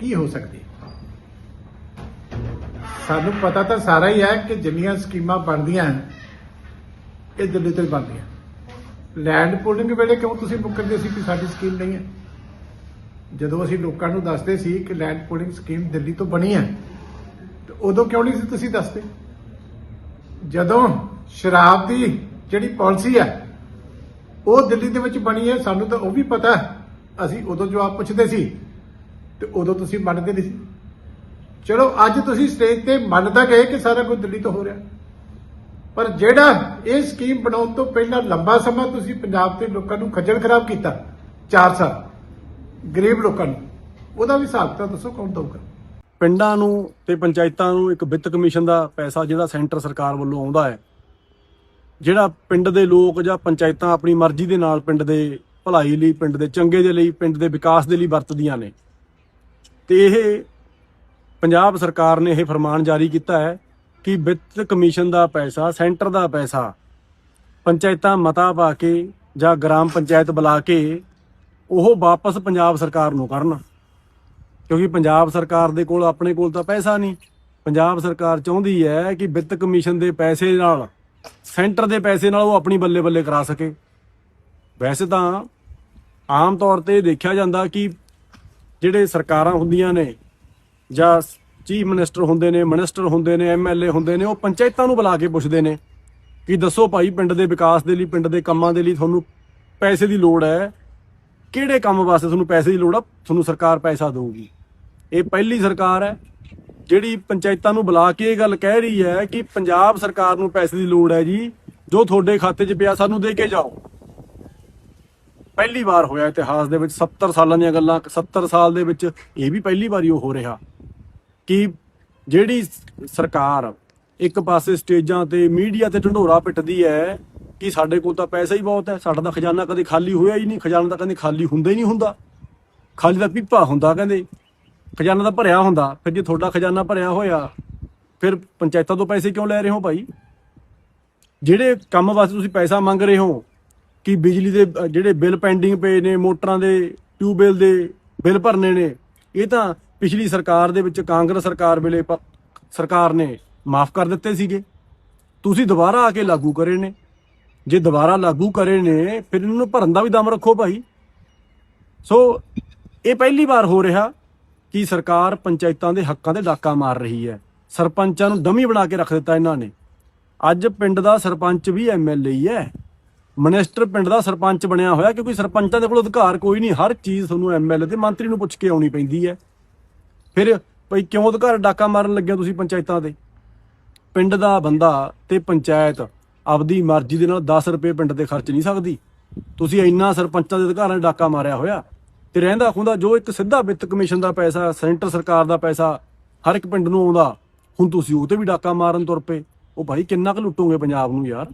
ਕੀ ਹੋ ਸਕਦੀ? ਸਾਨੂੰ ਪਤਾ ਤਾਂ ਸਾਰਾ ਹੀ ਹੈ ਕਿ ਜਿੰਨੀਆਂ ਸਕੀਮਾਂ ਬਣਦੀਆਂ ਇਹ ਦਿੱਲੀ ਤੋਂ ਹੀ ਬਣਦੀਆਂ। ਲੈਂਡ ਪੂਲਿੰਗ ਵੇਲੇ ਕਿਉਂ ਤੁਸੀਂ ਮੁੱਕਰਦੇ ਸੀ ਕਿ ਸਾਡੀ ਸਕੀਮ ਨਹੀਂ ਹੈ? ਜਦੋਂ ਅਸੀਂ ਲੋਕਾਂ ਨੂੰ ਦੱਸਦੇ ਸੀ ਕਿ ਲੈਂਡ ਪੂਲਿੰਗ ਸਕੀਮ ਦਿੱਲੀ ਤੋਂ ਬਣੀ ਹੈ, ਤੇ ਉਦੋਂ ਕਿਉਂ ਨਹੀਂ ਸੀ ਤੁਸੀਂ ਦੱਸਦੇ? ਜਦੋਂ ਸ਼ਰਾਬ ਦੀ ਜਿਹੜੀ ਪਾਲਿਸੀ ਹੈ, ਉਹ ਦਿੱਲੀ ਦੇ ਵਿੱਚ ਬਣੀ ਹੈ, ਸਾਨੂੰ ਤਾਂ ਉਹ ਵੀ ਪਤਾ ਅਸੀਂ ਉਦੋਂ ਜਵਾਬ ਪੁੱਛਦੇ ਸੀ ਤੇ ਉਦੋਂ ਤੁਸੀਂ ਮੰਨਦੇ ਨਹੀਂ ਸੀ। ਚਲੋ, ਅੱਜ ਤੁਸੀਂ ਸਟੇਜ ਤੇ ਮੰਨਦਾ ਗਏ ਕਿ ਸਾਰਾ ਕੁਝ ਦਿੱਲੀ ਤੋਂ ਹੋ ਰਿਹਾ। ਪਰ ਜਿਹੜਾ ਇਹ ਸਕੀਮ ਬਣਾਉਣ ਤੋਂ ਪਹਿਲਾਂ ਲੰਬਾ ਸਮਾਂ ਤੁਸੀਂ ਪੰਜਾਬ ਦੇ ਲੋਕਾਂ ਨੂੰ ਖੱਜਲ ਖਰਾਬ ਕੀਤਾ 4 ਸਾਲ, ਗਰੀਬ ਲੋਕਾਂ ਨੂੰ, ਉਹਦਾ ਵੀ ਹਿਸਾਬ ਤਾਂ ਦੱਸੋ ਕੌਣ ਦਊਗਾ? ਪਿੰਡਾਂ ਨੂੰ ਤੇ ਪੰਚਾਇਤਾਂ ਨੂੰ ਇੱਕ ਵਿੱਤ ਕਮਿਸ਼ਨ ਦਾ ਪੈਸਾ ਜਿਹੜਾ ਸੈਂਟਰ ਸਰਕਾਰ ਵੱਲੋਂ ਆਉਂਦਾ ਹੈ, ਜਿਹੜਾ ਪਿੰਡ ਦੇ ਲੋਕ ਜਾਂ ਪੰਚਾਇਤਾਂ ਆਪਣੀ ਮਰਜ਼ੀ ਦੇ ਨਾਲ ਪਿੰਡ ਦੇ ਭਲਾਈ ਲਈ, ਪਿੰਡ ਦੇ ਚੰਗੇ ਦੇ ਲਈ, ਪਿੰਡ ਦੇ ਵਿਕਾਸ ਦੇ ਲਈ ਵਰਤਦੀਆਂ ਨੇ। ਤੇ ਇਹ ਪੰਜਾਬ ਸਰਕਾਰ ਨੇ ਇਹ ਫਰਮਾਨ ਜਾਰੀ ਕੀਤਾ ਹੈ ਕਿ ਵਿੱਤ ਕਮਿਸ਼ਨ ਦਾ ਪੈਸਾ, ਸੈਂਟਰ ਦਾ ਪੈਸਾ ਪੰਚਾਇਤਾਂ ਮਤਾ ਪਾ ਕੇ ਜਾਂ ਗ੍ਰਾਮ ਪੰਚਾਇਤ ਬੁਲਾ ਕੇ ਉਹ ਵਾਪਸ ਪੰਜਾਬ ਸਰਕਾਰ ਨੂੰ ਕਰਨ। ਕਿਉਂਕਿ ਪੰਜਾਬ ਸਰਕਾਰ ਦੇ ਕੋਲ, ਆਪਣੇ ਕੋਲ ਤਾਂ ਪੈਸਾ ਨਹੀਂ। ਪੰਜਾਬ ਸਰਕਾਰ ਚਾਹੁੰਦੀ ਹੈ ਕਿ ਵਿੱਤ ਕਮਿਸ਼ਨ ਦੇ ਪੈਸੇ ਨਾਲ, ਸੈਂਟਰ ਦੇ ਪੈਸੇ ਨਾਲ ਉਹ ਆਪਣੀ ਬੱਲੇ ਬੱਲੇ ਕਰਾ ਸਕੇ। ਵੈਸੇ ਤਾਂ ਆਮ ਤੌਰ ਤੇ ਦੇਖਿਆ ਜਾਂਦਾ ਕਿ ਜਿਹੜੇ ਸਰਕਾਰਾਂ ਹੁੰਦੀਆਂ ਨੇ ਜਾਂ ਚੀਫ ਮਿਨਿਸਟਰ ਹੁੰਦੇ ਨੇ, ਮਿਨਿਸਟਰ ਹੁੰਦੇ ਨੇ ਐਮਐਲਏ ਹੁੰਦੇ ਨੇ, ਉਹ ਪੰਚਾਇਤਾਂ ਨੂੰ ਬੁਲਾ ਕੇ ਪੁੱਛਦੇ ਨੇ ਕਿ ਦੱਸੋ ਭਾਈ, ਪਿੰਡ ਦੇ ਵਿਕਾਸ ਦੇ ਲਈ, ਪਿੰਡ ਦੇ ਕੰਮਾਂ ਦੇ ਲਈ ਤੁਹਾਨੂੰ ਪੈਸੇ ਦੀ ਲੋੜ ਹੈ। ਕਿਹੜੇ ਕੰਮ ਵਾਸਤੇ ਤੁਹਾਨੂੰ ਪੈਸੇ ਦੀ ਲੋੜ ਆ? ਤੁਹਾਨੂੰ ਸਰਕਾਰ ਪੈਸਾ ਦੇਊਗੀ। ਇਹ ਪਹਿਲੀ ਸਰਕਾਰ ਹੈ, ਜਿਹੜੀ ਪੰਚਾਇਤਾਂ ਨੂੰ ਬੁਲਾ ਕੇ ਇਹ ਗੱਲ ਕਹਿ ਰਹੀ ਹੈ ਕਿ ਪੰਜਾਬ ਸਰਕਾਰ ਨੂੰ ਪੈਸੇ ਦੀ ਲੋੜ ਹੈ ਜੀ, ਜੋ ਤੁਹਾਡੇ ਖਾਤੇ 'ਚ ਪਿਆ ਸਾਨੂੰ ਦੇ ਕੇ ਜਾਓ। ਪਹਿਲੀ ਵਾਰ ਹੋਇਆ ਇਤਿਹਾਸ ਦੇ ਵਿੱਚ 70 ਸਾਲਾਂ ਦੀਆਂ ਗੱਲਾਂ 70 ਸਾਲ ਦੇ ਵਿੱਚ ਇਹ ਵੀ ਪਹਿਲੀ ਵਾਰੀ ਉਹ ਹੋ ਰਿਹਾ ਕਿ ਜਿਹੜੀ ਸਰਕਾਰ ਇੱਕ ਪਾਸੇ ਸਟੇਜਾਂ ਤੇ ਮੀਡੀਆ ਤੇ ਢੰਡੋਰਾ ਪਿੱਟਦੀ ਹੈ ਕਿ ਸਾਡੇ ਕੋਲ ਤਾਂ ਪੈਸਾ ਹੀ ਬਹੁਤ ਹੈ, ਸਾਡਾ ਤਾਂ ਖਜ਼ਾਨਾ ਕਦੇ ਖਾਲੀ ਹੋਇਆ ਹੀ ਨਹੀਂ, ਖਜ਼ਾਨਾ ਤਾਂ ਕਹਿੰਦੇ ਖਾਲੀ ਹੁੰਦਾ ਹੀ ਨਹੀਂ ਹੁੰਦਾ। ਖਾਲੀ ਦਾ ਪੀਪਾ ਹੁੰਦਾ ਕਹਿੰਦੇ। ਖਜ਼ਾਨਾ ਤਾਂ ਭਰਿਆ ਹੁੰਦਾ। ਫਿਰ ਜੇ ਤੁਹਾਡਾ ਖਜ਼ਾਨਾ ਭਰਿਆ ਹੋਇਆ, ਫਿਰ ਪੰਚਾਇਤਾਂ ਤੋਂ ਪੈਸੇ ਕਿਉਂ ਲੈ ਰਹੇ ਹੋ ਭਾਈ? ਜਿਹੜੇ ਕੰਮ ਵਾਸਤੇ ਤੁਸੀਂ ਪੈਸਾ ਮੰਗ ਰਹੇ ਹੋ, ਕਿ ਬਿਜਲੀ ਦੇ ਜਿਹੜੇ ਬਿੱਲ ਪੈਂਡਿੰਗ ਪਏ ਨੇ, ਮੋਟਰਾਂ ਦੇ ਟਿਊਬਵੈਲ ਦੇ ਬਿੱਲ ਭਰਨੇ ਨੇ, ਇਹ ਤਾਂ ਪਿਛਲੀ ਸਰਕਾਰ ਦੇ ਵਿੱਚ, ਕਾਂਗਰਸ ਸਰਕਾਰ ਵੇਲੇ ਪ- ਸਰਕਾਰ ਨੇ ਮਾਫ ਕਰ ਦਿੱਤੇ ਸੀਗੇ। ਤੁਸੀਂ ਦੁਬਾਰਾ ਆ ਕੇ ਲਾਗੂ ਕਰੇ ਨੇ। ਜੇ ਦੁਬਾਰਾ ਲਾਗੂ ਕਰੇ ਨੇ, ਫਿਰ ਇਹਨਾਂ ਨੂੰ ਭਰਨ ਦਾ ਵੀ ਦਮ ਰੱਖੋ ਭਾਈ। ਸੋ, ਇਹ ਪਹਿਲੀ ਵਾਰ ਹੋ ਰਿਹਾ। ਕਿ ਸਰਕਾਰ ਪੰਚਾਇਤਾਂ ਦੇ ਹੱਕਾਂ ਤੇ ਡਾਕਾ ਮਾਰ ਰਹੀ ਹੈ। ਸਰਪੰਚਾਂ ਨੂੰ ਡਮੀ ਬਣਾ ਕੇ ਰੱਖ ਦਿੱਤਾ ਇਹਨਾਂ ਨੇ। ਅੱਜ ਪਿੰਡ ਦਾ ਸਰਪੰਚ ਵੀ ਐਮਐਲਏ ਹੀ ਹੈ। ਮਿਨਿਸਟਰ ਪਿੰਡ ਦਾ ਸਰਪੰਚ ਬਣਿਆ ਹੋਇਆ ਕਿਉਂਕਿ ਸਰਪੰਚਾਂ ਦੇ ਕੋਲ ਅਧਿਕਾਰ ਕੋਈ ਨਹੀਂ। ਹਰ ਚੀਜ਼ ਤੁਹਾਨੂੰ ਐਮਐਲਏ ਤੇ ਮੰਤਰੀ ਨੂੰ ਪੁੱਛ ਕੇ ਆਉਣੀ ਪੈਂਦੀ ਹੈ। ਫਿਰ ਭਈ ਕਿਉਂ ਅਧਿਕਾਰ ਡਾਕਾ ਮਾਰਨ ਲੱਗਿਆ ਤੁਸੀਂ ਪੰਚਾਇਤਾਂ ਦੇ? ਪਿੰਡ ਦਾ ਬੰਦਾ ਤੇ ਪੰਚਾਇਤ ਆਪਦੀ ਮਰਜ਼ੀ ਦੇ ਨਾਲ 10 ਰੁਪਏ ਪਿੰਡ ਤੇ ਖਰਚ ਨਹੀਂ ਸਕਦੀ। ਤੁਸੀਂ ਇੰਨਾ ਸਰਪੰਚਾਂ ਦੇ ਅਧਿਕਾਰਾਂ 'ਚ ਡਾਕਾ ਮਾਰਿਆ ਹੋਇਆ। ਤੇ ਰਹਿੰਦਾ ਹੁੰਦਾ ਜੋ ਇੱਕ ਸਿੱਧਾ ਵਿੱਤ ਕਮਿਸ਼ਨ ਦਾ ਪੈਸਾ, ਸੈਂਟਰ ਸਰਕਾਰ ਦਾ ਪੈਸਾ, ਹਰ ਇੱਕ ਪਿੰਡ ਨੂੰ ਆਉਂਦਾ। ਹੁਣ ਤੁਸੀਂ ਉਹ ਤੇ ਵੀ ਡਾਕਾ ਮਾਰਨ ਤੁਰ ਪਏ। ਉਹ ਭਾਈ ਕਿੰਨਾ ਕੁ ਲੁੱਟੋਗੇ ਪੰਜਾਬ ਨੂੰ ਯਾਰ?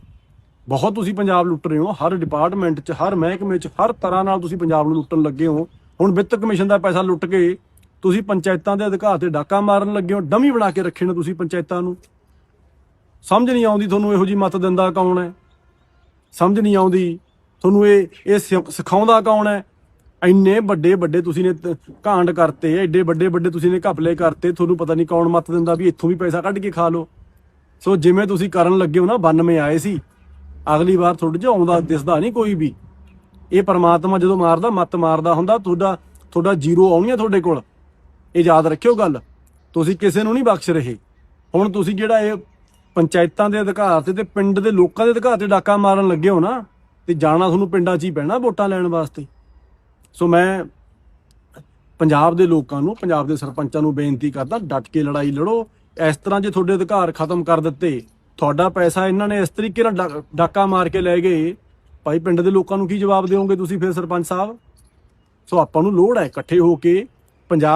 ਬਹੁਤ ਤੁਸੀਂ ਪੰਜਾਬ ਲੁੱਟ ਰਹੇ ਹੋ। ਹਰ ਡਿਪਾਰਟਮੈਂਟ 'ਚ, ਹਰ ਮਹਿਕਮੇ 'ਚ, ਹਰ ਤਰ੍ਹਾਂ ਨਾਲ ਤੁਸੀਂ ਪੰਜਾਬ ਨੂੰ ਲੁੱਟਣ ਲੱਗੇ ਹੋ। ਹੁਣ ਵਿੱਤ ਕਮਿਸ਼ਨ ਦਾ ਪੈਸਾ ਲੁੱਟ ਕੇ ਤੁਸੀਂ ਪੰਚਾਇਤਾਂ ਦੇ ਅਧਿਕਾਰ ਤੇ ਡਾਕਾ ਮਾਰਨ ਲੱਗੇ ਹੋ। ਡਮੀ ਬਣਾ ਕੇ ਰੱਖੇ ਨੇ ਤੁਸੀਂ ਪੰਚਾਇਤਾਂ ਨੂੰ। ਸਮਝ ਨਹੀਂ ਆਉਂਦੀ ਤੁਹਾਨੂੰ ਇਹੋ ਜੀ ਮਤ ਦਿੰਦਾ ਕੌਣ ਹੈ? ਸਮਝ ਨਹੀਂ ਆਉਂਦੀ। ਤੁਹਾਨੂੰ ਇਹ ਇਹ ਸਿ- ਸਿਖਾਉਂਦਾ ਕੌਣ ਹੈ? ਇੰਨੇ ਵੱਡੇ ਵੱਡੇ ਤੁਸੀਂ ਨੇ ਕਾਂਡ ਕਰਤੇ, ਐਡੇ ਵੱਡੇ ਵੱਡੇ ਤੁਸੀਂ ਨੇ ਘਪਲੇ ਕਰਤੇ, ਤੁਹਾਨੂੰ ਪਤਾ ਨਹੀਂ ਕੌਣ ਮੱਤ ਦਿੰਦਾ ਵੀ ਇੱਥੋਂ ਵੀ ਪੈਸਾ ਕੱਢ ਕੇ ਖਾ ਲਓ। ਸੋ ਜਿਵੇਂ ਤੁਸੀਂ ਕਰਨ ਲੱਗੇ ਹੋ ਨਾ 92 ਆਏ ਸੀ। ਅਗਲੀ ਵਾਰ ਤੁਹਾਡੇ 'ਚ ਆਉਂਦਾ, ਦਿਸਦਾ ਨਹੀਂ ਕੋਈ ਵੀ। ਇਹ ਪਰਮਾਤਮਾ ਜਦੋਂ ਮਾਰਦਾ, ਮੱਤ ਮਾਰਦਾ ਹੁੰਦਾ, ਤੁਹਾਡਾ ਤੁਹਾਡਾ ਜ਼ੀਰੋ ਆਉਣੀ ਆ ਤੁਹਾਡੇ ਕੋਲ। ਇਹ ਯਾਦ ਰੱਖਿਓ ਗੱਲ। ਤੁਸੀਂ ਕਿਸੇ ਨੂੰ ਨਹੀਂ ਬਖਸ਼ ਰਹੇ। ਹੁਣ ਤੁਸੀਂ ਜਿਹੜਾ ਇਹ ਪੰਚਾਇਤਾਂ ਦੇ ਅਧਿਕਾਰ ਤੇ ਤੇ ਪਿੰਡ ਦੇ ਲੋਕਾਂ ਦੇ ਅਧਿਕਾਰ ਤੇ ਡਾਕਾ ਮਾਰਨ ਲੱਗੇ ਹੋ ਨਾ, ਤੇ ਜਾਣਾ ਤੁਹਾਨੂੰ ਪਿੰਡਾਂ 'ਚ ਹੀ ਪੈਣਾ ਵੋਟਾਂ ਲੈਣ ਵਾਸਤੇ। ਸੋ ਮੈਂ ਪੰਜਾਬ ਦੇ ਲੋਕਾਂ ਨੂੰ, ਪੰਜਾਬ ਦੇ ਸਰਪੰਚਾਂ ਨੂੰ ਬੇਨਤੀ ਕਰਦਾ, ਡਟ ਕੇ ਲੜਾਈ ਲੜੋ। ਇਸ ਤਰ੍ਹਾਂ ਜੇ ਤੁਹਾਡੇ ਅਧਿਕਾਰ ਖਤਮ ਕਰ ਦਿੱਤੇ, ਤੁਹਾਡਾ ਪੈਸਾ ਇਹਨਾਂ ਨੇ ਇਸ ਤਰੀਕੇ ਨਾਲ ਡਾ- ਡਾਕਾ ਮਾਰ ਕੇ ਲੈ ਗਏ। ਭਾਈ, ਪਿੰਡ ਦੇ ਲੋਕਾਂ ਨੂੰ ਕੀ ਜਵਾਬ ਦਿਓਗੇ ਤੁਸੀਂ ਫਿਰ ਸਰਪੰਚ ਸਾਹਿਬ? ਸੋ ਆਪਾਂ ਨੂੰ ਲੋੜ ਹੈ ਇਕੱਠੇ ਹੋ ਕੇ ਪੰਜਾਬ